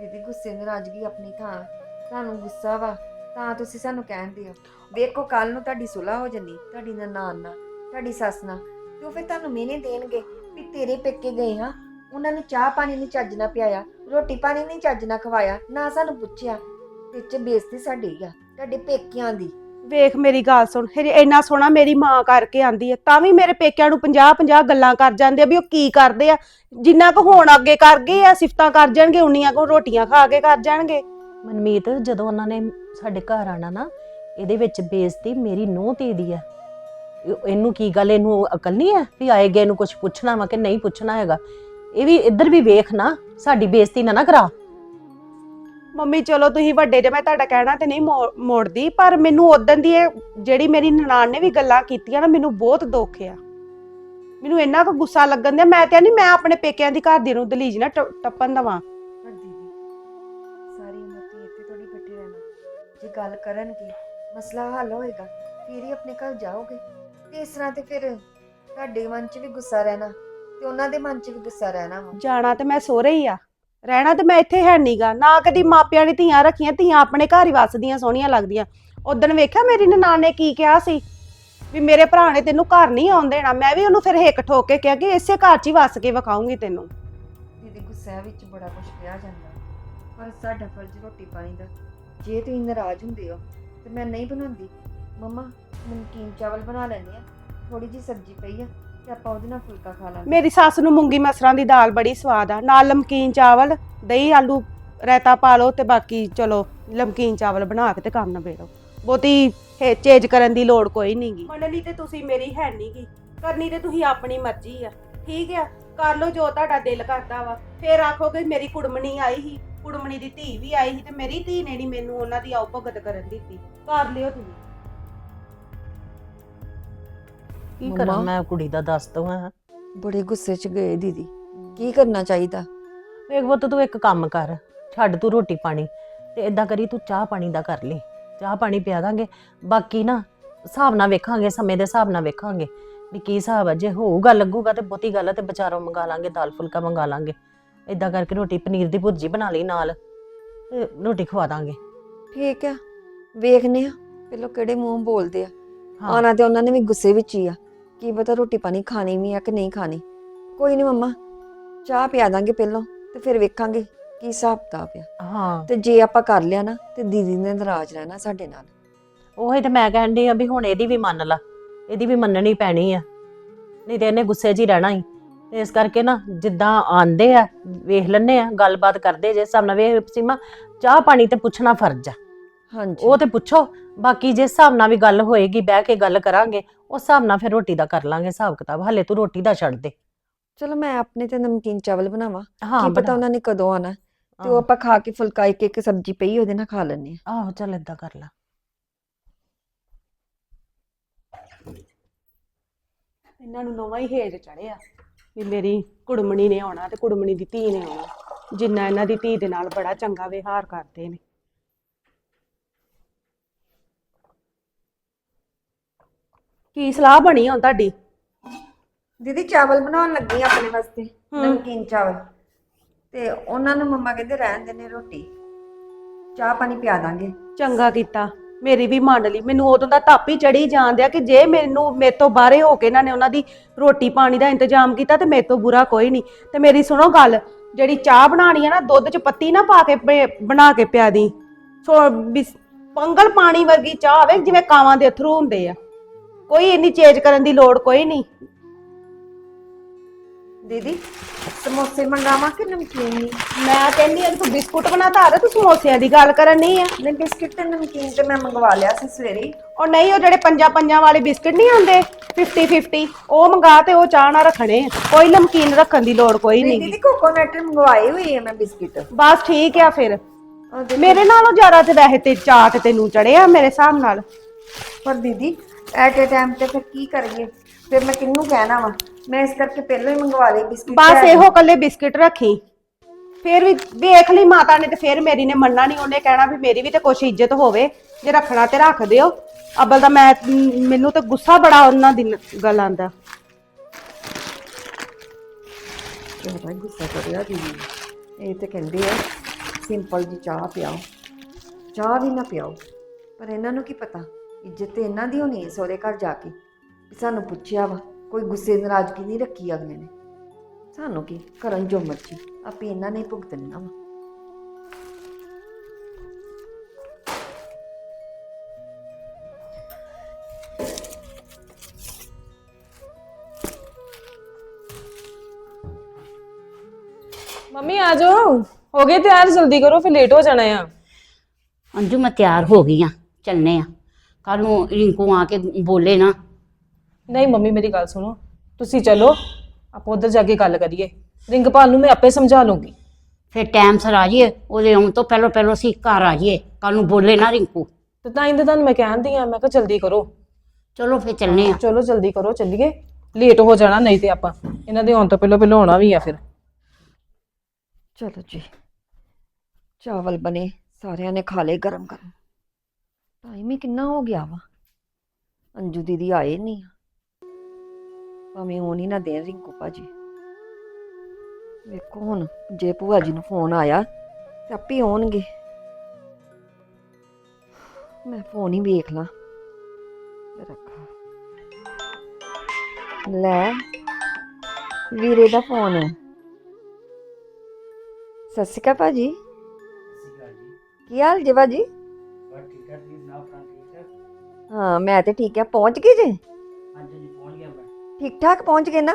[SPEAKER 3] ਦੀਦੀ ਗੁੱਸੇ ਨਾਰਾਜ਼ਗੀ ਆਪਣੀ ਥਾਂ ਤੁਹਾਨੂੰ ਗੁੱਸਾ ਵਾ। ਤਾਂ ਤੁਸੀਂ ਸਾਨੂੰ ਕਹਿੰਦੇ ਹੋ ਵੇਖੋ ਕੱਲ ਨੂੰ ਤੁਹਾਡੀ ਸੁਲਾਹ ਹੋ ਜੰਨੀ, ਤੁਹਾਡੀ ਨਨਾਣ ਨਾਲ, ਤੁਹਾਡੀ ਸੱਸ ਨਾਲ। ਤੇ ਉਹ ਫਿਰ ਤੁਹਾਨੂੰ ਮਿਹਨੇ ਦੇਣਗੇ ਵੀ ਤੇਰੇ ਪੇਕੇ ਗਏ ਹਾਂ। ਉਹਨਾਂ ਨੂੰ ਚਾਹ ਪਾਣੀ ਨਹੀਂ ਚੱਜ ਨਾਲ ਪਿਆਇਆ, ਰੋਟੀ ਪਾਣੀ ਨਹੀਂ ਚੱਜ ਨਾਲ ਖਵਾਇਆ, ਨਾ ਸਾਨੂੰ ਪੁੱਛਿਆ। ਤੇ ਬੇਇੱਜ਼ਤੀ ਸਾਡੀ ਆ, ਤੁਹਾਡੇ ਪੇਕਿਆਂ ਦੀ।
[SPEAKER 4] ਵੇਖ ਮੇਰੀ ਗੱਲ ਸੁਣ, ਹਜੇ ਇੰਨਾ ਸੋਹਣਾ ਮੇਰੀ ਮਾਂ ਕਰਕੇ ਆਂਦੀ ਹੈ ਤਾਂ ਵੀ ਮੇਰੇ ਪੇਕਿਆਂ ਨੂੰ 50 50 ਗੱਲਾਂ ਕਰ ਜਾਂਦੇ ਆ ਵੀ ਉਹ ਕੀ ਕਰਦੇ ਆ। ਜਿੰਨਾ ਕੁ ਹੋਣ ਅੱਗੇ ਕਰ ਗਏ ਆ, ਸਿਫਤਾਂ ਕਰ ਜਾਣਗੇ, ਉਨੀਆਂ ਕੁ ਰੋਟੀਆਂ ਖਾ ਕੇ ਕਰ ਜਾਣਗੇ।
[SPEAKER 2] ਮਨਮੀਤ, ਜਦੋਂ ਉਹਨਾਂ ਨੇ ਸਾਡੇ ਘਰ ਆਣਾ ਨਾ, ਇਹਦੇ ਵਿੱਚ ਬੇਇੱਜ਼ਤੀ ਮੇਰੀ ਨੂੰਹ ਧੀ ਦੀ ਹੈ ਇਹ- ਇਹਨੂੰ ਕੀ ਗੱਲ, ਇਹਨੂੰ ਅਕਲ ਨਹੀਂ ਹੈ ਵੀ ਆਏ ਗਏ ਨੂੰ ਕੁਝ ਪੁੱਛਣਾ ਵਾ ਕਿ ਨਹੀਂ ਪੁੱਛਣਾ ਹੈਗਾ? ਇਹ ਵੀ ਇੱਧਰ ਵੀ ਵੇਖ ਨਾ, ਸਾਡੀ ਬੇਇੱਜ਼ਤੀ ਨਾ ਨਾ ਕਰਾ।
[SPEAKER 4] ਮੰਮੀ, ਚਲੋ ਤੁਸੀਂ ਵੱਡੇ ਜੇ, ਮੈਂ ਤੁਹਾਡਾ ਕਹਿਣਾ ਤੇ ਨਹੀਂ ਮੋ- ਮੋੜਦੀ, ਪਰ ਮੈਨੂੰ ਉਦੋਂ ਦੀ ਇਹ ਜਿਹੜੀ ਮੇਰੀ ਨਨਾਣ ਨੇ ਵੀ ਗੱਲਾਂ ਕੀਤੀਆਂ ਨਾ, ਮੈਨੂੰ ਬਹੁਤ ਦੁੱਖ ਆ। ਮੈਨੂੰ ਇੰਨਾ ਕੁ ਗੁੱਸਾ ਲੱਗਣ ਦਿਆ, ਮੈਂ ਤੇ ਨਹੀਂ ਮੈਂ ਆਪਣੇ ਪੇਕਿਆਂ ਦੀ ਘਰ ਦੀ ਨੂੰ ਦਲੀਜ ਨਾ ਟ- ਟੱਪਣ ਦਵਾਂ।
[SPEAKER 3] ਗੱਲ ਕਰਨਗੇ ਮਸਲਾ ਹੱਲ ਹੋਏਗਾ ਫਿਰ ਹੀ ਆਪਣੇ ਘਰ ਜਾਓਗੇ। ਤੇ ਇਸ ਤਰ੍ਹਾਂ ਤੇ ਫਿਰ ਤੁਹਾਡੇ ਮਨ 'ਚ ਵੀ ਗੁੱਸਾ ਰਹਿਣਾ ਤੇ ਉਹਨਾਂ ਦੇ ਮਨ 'ਚ ਵੀ ਗੁੱਸਾ ਰਹਿਣਾ ਵਾ।
[SPEAKER 4] ਜਾਣਾ ਤੇ ਮੈਂ ਸੋਹਰੇ ਹੀ ਆ। ਰਹਿਣਾ ਤੇ ਮੈਂ ਇੱਥੇ ਹੈ ਨਹੀਂਗਾ ਨਾ ਕਦੀ ਮਾਪਿਆਂ ਨੇ ਧੀਆਂ ਰੱਖੀਆਂ ਧੀਆਂ ਆਪਣੇ ਘਰ ਹੀ ਵੱਸਦੀਆਂ ਸੋਹਣੀਆਂ ਲੱਗਦੀਆਂ। ਉਦੋਂ ਵੇਖਿਆ ਮੇਰੀ ਨਨਾਣ ਨੇ ਕੀ ਕਿਹਾ ਸੀ? ਵੀ ਮੇਰੇ ਭਰਾ ਨੇ ਤੈਨੂੰ ਘਰ ਨਹੀਂ ਆਉਣ ਦੇਣਾ। ਮੈਂ ਵੀ ਉਹਨੂੰ ਫਿਰ ਹਿੱਕ ਠੋਕ ਕੇ ਕਿਹਾ ਕਿ ਇਸੇ ਘਰ 'ਚ ਹੀ ਵੱਸ ਕੇ ਵਿਖਾਉਂਗੀ ਤੈਨੂੰ।
[SPEAKER 3] ਦੀਦੀ ਗੁੱਸੇ ਵਿੱਚ ਬੜਾ ਕੁਝ ਪਿਆ ਜਾਂਦਾ। ਪਰ ਸਾਡਾ ਫਰਜ਼ ਰੋਟੀ ਪਾਣੀ ਦਾ ਜੇ ਤੁਸੀਂ ਨਾਰਾਜ਼ ਹੁੰਦੇ ਹੋ ਤੇ ਮੈਂ ਨਹੀਂ ਬਣਾਉਂਦੀ। ਮੰਮਾ ਨਮਕੀਨ ਚਾਵਲ ਬਣਾ ਲੈਂਦੇ ਆ। ਥੋੜੀ ਜੀ ਸਬਜ਼ੀ ਪਈ ਆ ਤੇ ਆਪਾਂ ਉਹਦੇ ਨਾਲ ਫੁਲਕਾ ਖਾ ਲਾਂਗੇ।
[SPEAKER 4] ਮੇਰੀ ਸੱਸ ਨੂੰ ਮੂੰਗੀ ਮਸਰਾਂ ਦੀ ਦਾਲ ਬੜੀ ਸਵਾਦ ਆ। ਨਾਲ ਲਮਕੀਨ ਚਾਵਲ ਦਹੀਂ ਆਲੂ ਰਾਇਤਾ ਪਾ ਲਓ ਤੇ ਬਾਕੀ ਚਲੋ ਲਮਕੀਨ ਚਾਵਲ ਬਣਾ ਕੇ ਤੇ ਕੰਮ ਨਿਬੇੜੋ। ਬਹੁਤੀ ਚੇਂਜ ਕਰਨ ਦੀ ਲੋੜ ਕੋਈ ਨਹੀਂਗੀ ਮੰਨਣੀ ਤੇ ਤੁਸੀਂ ਮੇਰੀ ਹੈ ਨਹੀਂਗੀ ਕਰਨੀ ਤੇ ਤੁਸੀਂ ਆਪਣੀ ਮਰਜ਼ੀ ਆ। ਠੀਕ ਆ ਕਰ ਲਓ ਜੋ ਤੁਹਾਡਾ ਦਿਲ ਕਰਦਾ ਵਾ। ਫੇਰ ਆਖੋਗੇ ਮੇਰੀ ਕੁੜਮਣੀ ਆਈ ਸੀ। ਕੁੜਮਣੀ ਦੀ ਧੀ ਵੀ ਆਈ ਸੀ ਤੇ ਮੇਰੀ ਧੀ ਨੇ ਨਹੀਂ ਮੈਨੂੰ ਉਹਨਾਂ ਦੀ ਆਉ ਭਗਤ ਕਰਨ ਦਿੱਤੀ। ਕਰ ਲਿਓ ਤੁਸੀਂ।
[SPEAKER 2] ਕੀ ਕਰਾਂ। ਮੈਂ ਕੁੜੀ ਦਾ ਦੱਸ ਦਵਾਂ
[SPEAKER 3] ਬੜੇ ਗੁੱਸੇ 'ਚ ਗਏ ਦੀਦੀ। ਕੀ ਕਰਨਾ ਚਾਹੀਦਾ?
[SPEAKER 2] ਵੇਖ ਪੁੱਤ ਤੂੰ ਇੱਕ ਕੰਮ ਕਰ। ਛੱਡ ਤੂੰ ਰੋਟੀ ਪਾਣੀ ਤੇ ਇਦਾਂ ਕਰੀ ਤੂੰ ਚਾਹ ਪਾਣੀ ਦਾ ਕਰ ਲਈ ਚਾਹ ਪਾਣੀ ਪਿਆ ਦਾਂਗੇ। ਬਾਕੀ ਨਾ ਹਿਸਾਬ ਨਾਲ ਵੇਖਾਂਗੇ ਸਮੇਂ ਦੇ ਹਿਸਾਬ ਨਾਲ ਵੇਖਾਂਗੇ ਵੀ ਕੀ ਹਿਸਾਬ ਹੈ ਜੇ ਹੋਊਗਾ ਲੱਗੂਗਾ ਤੇ ਬਹੁਤੀ ਗੱਲ ਹੈ ਤੇ ਬਾਜ਼ਾਰੋਂ ਮੰਗਾ ਲਾਂਗੇ ਦਾਲ ਫੁਲਕਾ ਮੰਗਾ ਲਾਂਗੇ। ਇਦਾਂ ਕਰਕੇ ਰੋਟੀ ਪਨੀਰ ਦੀ ਭੁਰਜੀ ਬਣਾ ਲਈ ਨਾਲ ਤੇ ਰੋਟੀ ਖਵਾ ਦਾਂਗੇ।
[SPEAKER 3] ਠੀਕ ਆ ਵੇਖਨੇ ਆ ਪਹਿਲਾਂ ਕਿਹੜੇ ਮੂੰਹ ਬੋਲਦੇ ਆ।
[SPEAKER 2] ਹਾਂ।
[SPEAKER 3] ਆਣਾ ਤੇ ਉਹਨਾਂ ਨੇ ਵੀ ਗੁੱਸੇ ਵਿੱਚ ਹੀ ਆ ਕੀ ਪਤਾ ਰੋਟੀ ਪਾਣੀ ਖਾਣੀ ਵੀ ਆ ਕਿ ਨਹੀਂ ਖਾਣੀ। ਕੋਈ ਨਹੀਂ ਮੰਮਾ ਚਾਹ ਪਿਆ ਦਾਂਗੇ ਪਹਿਲਾਂ ਤੇ ਫਿਰ ਵੇਖਾਂਗੇ ਕੀ ਹਿਸਾਬ ਕਿਤਾਬ ਆ।
[SPEAKER 2] ਹਾਂ।
[SPEAKER 3] ਤੇ ਜੇ ਆਪਾਂ ਕਰ ਲਿਆ ਨਾ ਤੇ ਦੀਦੀ ਨੇ ਨਾਰਾਜ਼ ਰਹਿਣਾ ਸਾਡੇ ਨਾਲ।
[SPEAKER 2] ਉਹੀ ਤੇ ਮੈਂ ਡਈ ਆ ਵੀ ਹੁਣ ਇਹਦੀ ਵੀ ਮੰਨ ਲਾ ਇਹਦੀ ਵੀ ਮੰਨਣੀ ਪੈਣੀ ਆ। ਨਹੀਂ ਤੇ ਇਹਨੇ ਗੁੱਸੇ 'ਚ ਹੀ ਰਹਿਣਾ ਹੀ ਇਸ ਕਰਕੇ ਨਾ ਜਿੱਦਾਂ ਆਂਦੇ ਆ ਵੇਖ ਲੈਨੇ ਆ ਗੱਲਬਾਤ ਕਰਦੇ ਜੇ ਹਿਸਾਬ ਨਾਲ ਵੇਖ ਸੀਮਾ ਚਾਹ ਪਾਣੀ ਤੇ ਪੁੱਛਣਾ ਫਰਜ਼ ਆ।
[SPEAKER 3] ਹਾਂਜੀ।
[SPEAKER 2] ਉਹ ਤੇ ਪੁੱਛੋ ਬਾਕੀ ਜਿਸ ਹਿਸਾਬ ਨਾਲ ਵੀ ਗੱਲ ਹੋਏਗੀ ਬਹਿ ਕੇ ਗੱਲ ਕਰਾਂਗੇ ਉਸ ਹਿਸਾਬ ਨਾਲ ਫਿਰ ਰੋਟੀ ਦਾ ਕਰ ਲਾਂਗੇ ਹਿਸਾਬ ਕਿਤਾਬ ਹਲੇ ਤੂੰ ਰੋਟੀ ਦਾ ਛੱਡ ਦੇ।
[SPEAKER 3] ਚਲੋ ਮੈਂ ਆਪਣੇ ਤੇ ਨਮਕੀਨ ਚਾਵਲ ਬਣਾਵਾਂ।
[SPEAKER 2] ਹਾਂ
[SPEAKER 3] ਕੀ ਪਤਾ
[SPEAKER 2] ਬਣਾ।
[SPEAKER 3] ਉਹਨਾਂ ਨੇ ਕਦੋਂ ਆਣਾ ਤੇ ਉਹ। ਆਪਾਂ ਖਾ ਕੇ ਫੁਲਕਾ ਇੱਕ ਇੱਕ ਸਬਜ਼ੀ ਪਈ ਉਹਦੇ ਨਾਲ ਖਾ ਲੈਣੇ ਆ
[SPEAKER 2] ਆਹੋ ਚੱਲ ਏਦਾਂ ਕਰ ਲਾ।
[SPEAKER 4] ਇਹਨਾਂ ਨੂੰ ਨਵਾਂ ਹੀ ਹੇਜ ਚੜਿਆ ਵੀ ਮੇਰੀ ਕੁੜਮਣੀ ਨੇ ਆਉਣਾ ਤੇ ਕੁੜਮਣੀ ਦੀ ਧੀ ਨੇ ਆਉਣਾ। ਜਿੰਨਾ ਇਹਨਾਂ ਦੀ ਧੀ ਦੇ ਨਾਲ ਬੜਾ ਚੰਗਾ ਵਿਹਾਰ ਕਰਦੇ ਨੇ। ਕੀ ਸਲਾਹ ਬਣੀ ਹੁਣ ਤੁਹਾਡੀ?
[SPEAKER 3] ਦੀਦੀ ਚਾਵਲ ਬਣਾਉਣ ਲੱਗੀ ਆ ਆਪਣੇ ਵਾਸਤੇ। ਨਮਕੀਨ ਚਾਵਲ। ਤੇ ਉਹਨਾਂ ਨੂੰ ਮੰਮਾ ਕਹਿੰਦੇ ਰਹਿਣ ਦੇਣੇ ਰੋਟੀ। ਚਾਹ ਪਾਣੀ ਪਿਆ ਦਾਂਗੇ।
[SPEAKER 4] ਚੰਗਾ ਕੀਤਾ। ਮੇਰੀ ਵੀ ਮੰਨ ਲਈ। ਮੈਨੂੰ ਉਦੋਂ ਦਾ ਤਾਪੀ ਚੜੀ ਜਾਂਦਿਆ ਕਿ ਜੇ ਮੈਨੂੰ, ਮੇਰੇ ਤੋਂ ਬਾਹਰੇ ਹੋ ਕੇ ਇਹਨਾਂ ਨੇ ਉਹਨਾਂ ਦੀ ਰੋਟੀ ਪਾਣੀ ਦਾ ਇੰਤਜ਼ਾਮ ਕੀਤਾ ਤੇ ਮੇਰੇ ਤੋਂ ਬੁਰਾ ਕੋਈ ਨਹੀਂ। ਤੇ ਮੇਰੀ ਸੁਣੋ ਗੱਲ, ਜਿਹੜੀ ਚਾਹ ਬਣਾਣੀ ਆ ਨਾ, ਦੁੱਧ 'ਚ ਪੱਤੀ ਨਾ ਪਾ ਕੇ ਪੇ- ਬਣਾ ਕੇ ਪਿਆ ਦੀ। ਸੋ ਵੀ ਪੰਗਲ ਪਾਣੀ ਵਰਗੀ ਚਾਹ ਆਵੇ ਜਿਵੇਂ ਕਾਵਾਂ ਦੇ ਅਥਰੂ ਹੁੰਦੇ ਆ। ਕੋਈ ਇੰਨੀ ਚੇਂਜ ਕਰਨ ਦੀ ਲੋੜ ਕੋਈ ਨਹੀਂ।
[SPEAKER 3] ਦੀਦੀ ਸਮੋਸੇ ਮੰਗਾਵਾਂ ਕਿ ਨਮਕੀਨ?
[SPEAKER 4] ਮੈਂ ਕਹਿੰਦੀ ਆ ਤੂੰ ਬਿਸਕੁਟ ਬਣਾ ਤਾ ਤੂੰ ਸਮੋਸਿਆਂ ਦੀ ਗੱਲ ਕਰਨ ਨਹੀਂ ਆ।
[SPEAKER 3] ਨਹੀਂ ਬਿਸਕਿਟ ਤੇ ਨਮਕੀਨ ਤੇ ਮੈਂ ਮੰਗਵਾ ਲਿਆ ਸੀ ਸਵੇਰੇ। ਹੀ।
[SPEAKER 4] ਉਹ ਨਹੀਂ ਉਹ ਜਿਹੜੇ ਪੰਜਾਂ ਪੰਜਾਂ ਵਾਲੇ ਬਿਸਕਟ ਨਹੀਂ ਆਉਂਦੇ 50 50 ਉਹ ਮੰਗਾ ਤੇ ਉਹ ਚਾਹ ਨਾਲ ਰੱਖਣੇ ਆ। ਕੋਈ ਨਮਕੀਨ ਰੱਖਣ ਦੀ ਲੋੜ ਕੋਈ
[SPEAKER 3] ਨਹੀਂ ਦੀਦੀ ਕੋਕੋਨਟ ਮੰਗਵਾਏ ਹੋਏ ਆ ਮੈਂ ਬਿਸਕਿਟ।
[SPEAKER 4] ਬਸ ਠੀਕ ਆ ਫਿਰ।
[SPEAKER 3] ਉਹ
[SPEAKER 4] ਮੇਰੇ ਨਾਲੋਂ ਜ਼ਿਆਦਾ ਤੇ ਵੈਸੇ ਤੇ ਚਾਹ ਤੇ ਤੈਨੂੰ ਚੜਿਆ ਮੇਰੇ ਹਿਸਾਬ ਨਾਲ।
[SPEAKER 3] ਪਰ ਦੀਦੀ ਐਟ ਅ ਟਾਈਮ ਤੇ ਫਿਰ ਕੀ ਕਰੀਏ? ਫਿਰ ਮੈਂ ਕਿਹਨੂੰ ਕਹਿਣਾ ਵਾ? ਮੈਂ ਇਸ ਕਰਕੇ ਪਹਿਲਾਂ ਹੀ ਮੰਗਵਾ ਲਏ ਬਿਸਕਿਟ
[SPEAKER 4] ਬਸ ਇਹੋ ਕੱਲੇ ਬਿਸਕਟ ਰੱਖੀ। ਫਿਰ ਵੀ ਵੇਖ ਲਈ ਮਾਤਾ ਨੇ ਤੇ ਫਿਰ ਮੇਰੀ ਨੇ ਮੰਨਣਾ ਨਹੀਂ ਉਹਨੇ ਕਹਿਣਾ ਵੀ ਮੇਰੀ ਵੀ ਤੇ ਕੁਛ ਇੱਜ਼ਤ ਹੋਵੇ ਜੇ ਰੱਖਣਾ ਤੇ ਰੱਖ ਦਿਓ। ਅਬਲ ਤਾਂ ਮੈਂ ਮੈਨੂੰ ਤੇ ਗੁੱਸਾ ਬੜਾ ਉਹਨਾਂ ਦੀ ਗੱਲਾਂ ਦਾ
[SPEAKER 3] ਜ਼ਿਆਦਾ ਹੀ ਗੁੱਸਾ ਕਰਿਆ ਦੀਦੀ ਨੇ। ਇਹ ਤੇ ਕਹਿੰਦੇ ਆ ਸਿੰਪਲ ਜੀ ਚਾਹ ਪਿਆਓ। ਚਾਹ ਵੀ ਨਾ ਪਿਆਓ ਪਰ ਇਹਨਾਂ ਨੂੰ ਕੀ ਪਤਾ? ਇੱਜ਼ਤ ਤੇ ਇਹਨਾਂ ਦੀ ਹੋਣੀ ਹੈ ਸਹੁਰੇ ਘਰ ਜਾ ਕੇ ਵੀ ਸਾਨੂੰ ਪੁੱਛਿਆ ਵਾ। ਕੋਈ ਗੁੱਸੇ ਨਾਰਾਜ਼ਗੀ ਨਹੀਂ ਰੱਖੀ ਅਗਲੇ ਨੇ। ਸਾਨੂੰ ਕੀ? ਕਰਨ ਜੋ ਮਰਜ਼ੀ। ਆਪੇ ਇਹਨਾਂ ਨੇ ਭੁਗਤਣਾ ਵਾ।
[SPEAKER 5] ਮੰਮੀ ਆ ਜਾਓ। ਹੋ ਗਏ ਤਿਆਰ? ਜਲਦੀ ਕਰੋ ਫਿਰ ਲੇਟ ਹੋ ਜਾਣਾ ਆ।
[SPEAKER 6] ਅੰਜੂ ਮੈਂ ਤਿਆਰ ਹੋ ਗਈ ਆ। ਚੱਲਨੇ ਆ। ਕੱਲ ਨੂੰ ਰਿੰਕੂ ਆ ਕੇ ਬੋਲੇ ਨਾ।
[SPEAKER 5] ਨਹੀਂ ਮੰਮੀ ਮੇਰੀ ਗੱਲ ਸੁਣੋ। ਤੁਸੀਂ ਚਲੋ ਆਪਾਂ ਉਧਰ ਜਾ ਕੇ ਗੱਲ ਕਰੀਏ। ਰਿੰਗਪਾਲ ਨੂੰ ਮੈਂ ਆਪੇ ਸਮਝਾ ਲੂੰਗੀ।
[SPEAKER 6] ਫਿਰ ਟਾਈਮ ਸਿਰ ਆ ਜਾਈਏ ਉਹਦੇ ਆਉਣ ਤੋਂ ਪਹਿਲਾਂ ਪਹਿਲਾਂ ਅਸੀਂ ਘਰ ਆ ਜਾਈਏ। ਕੱਲ ਨੂੰ ਬੋਲੇ ਨਾ ਰਿੰਕੂ।
[SPEAKER 5] ਤੇ ਤਾਂ ਇੰਦੇ ਤੁਹਾਨੂੰ ਮੈਂ ਕਹਿੰਦੀ ਆ ਮੈਂ ਕਿਹਾ ਜਲਦੀ ਕਰੋ।
[SPEAKER 6] ਚਲੋ ਫਿਰ ਚੱਲਨੇ ਆ।
[SPEAKER 5] ਚਲੋ ਜਲਦੀ ਕਰੋ ਚੱਲੀਏ। ਲੇਟ ਹੋ ਜਾਣਾ ਨਹੀਂ ਤੇ ਆਪਾਂ। ਇਹਨਾਂ ਦੇ ਆਉਣ ਤੋਂ ਪਹਿਲਾਂ ਪਹਿਲਾਂ ਆਉਣਾ ਵੀ ਆ ਫਿਰ।
[SPEAKER 3] ਚਲੋ ਜੀ। ਚਾਵਲ ਬਣੇ ਸਾਰਿਆਂ ਨੇ ਖਾ ਲਏ ਗਰਮ ਗਰਮ ਟਾਈਮ ਹੀ ਕਿੰਨਾ ਹੋ ਗਿਆ ਵਾ। ਅੰਜੂ ਦੀਦੀ ਆਏ ਨਹੀਂ ਭਾਵੇਂ ਉਹ ਨਹੀਂ ਨਾ ਦੇਣ ਰਿੰਕੂ ਭਾਜੀ। ਵੇਖੋ ਹੁਣ ਜੇ ਭੂਆ ਜੀ ਨੂੰ ਫੋਨ ਆਇਆ ਤੇ ਆਪੇ ਆਉਣਗੇ। ਮੈਂ ਫੋਨ ਹੀ ਵੇਖ ਲਾਂ। ਰੱਖਾ ਲੈ ਵੀਰੇ ਦਾ ਫੋਨ ਸਤਿ ਸ਼੍ਰੀ ਅਕਾਲ ਭਾਜੀ। ਕੀ ਹਾਲ ਜੀ ਭਾਜੀ? ਹਾਂ ਮੈਂ ਤੇ ਠੀਕ ਹੈ ਪਹੁੰਚ ਗਏ ਜੇ? ਠੀਕ ਠਾਕ ਪਹੁੰਚ ਗਏ ਨਾ?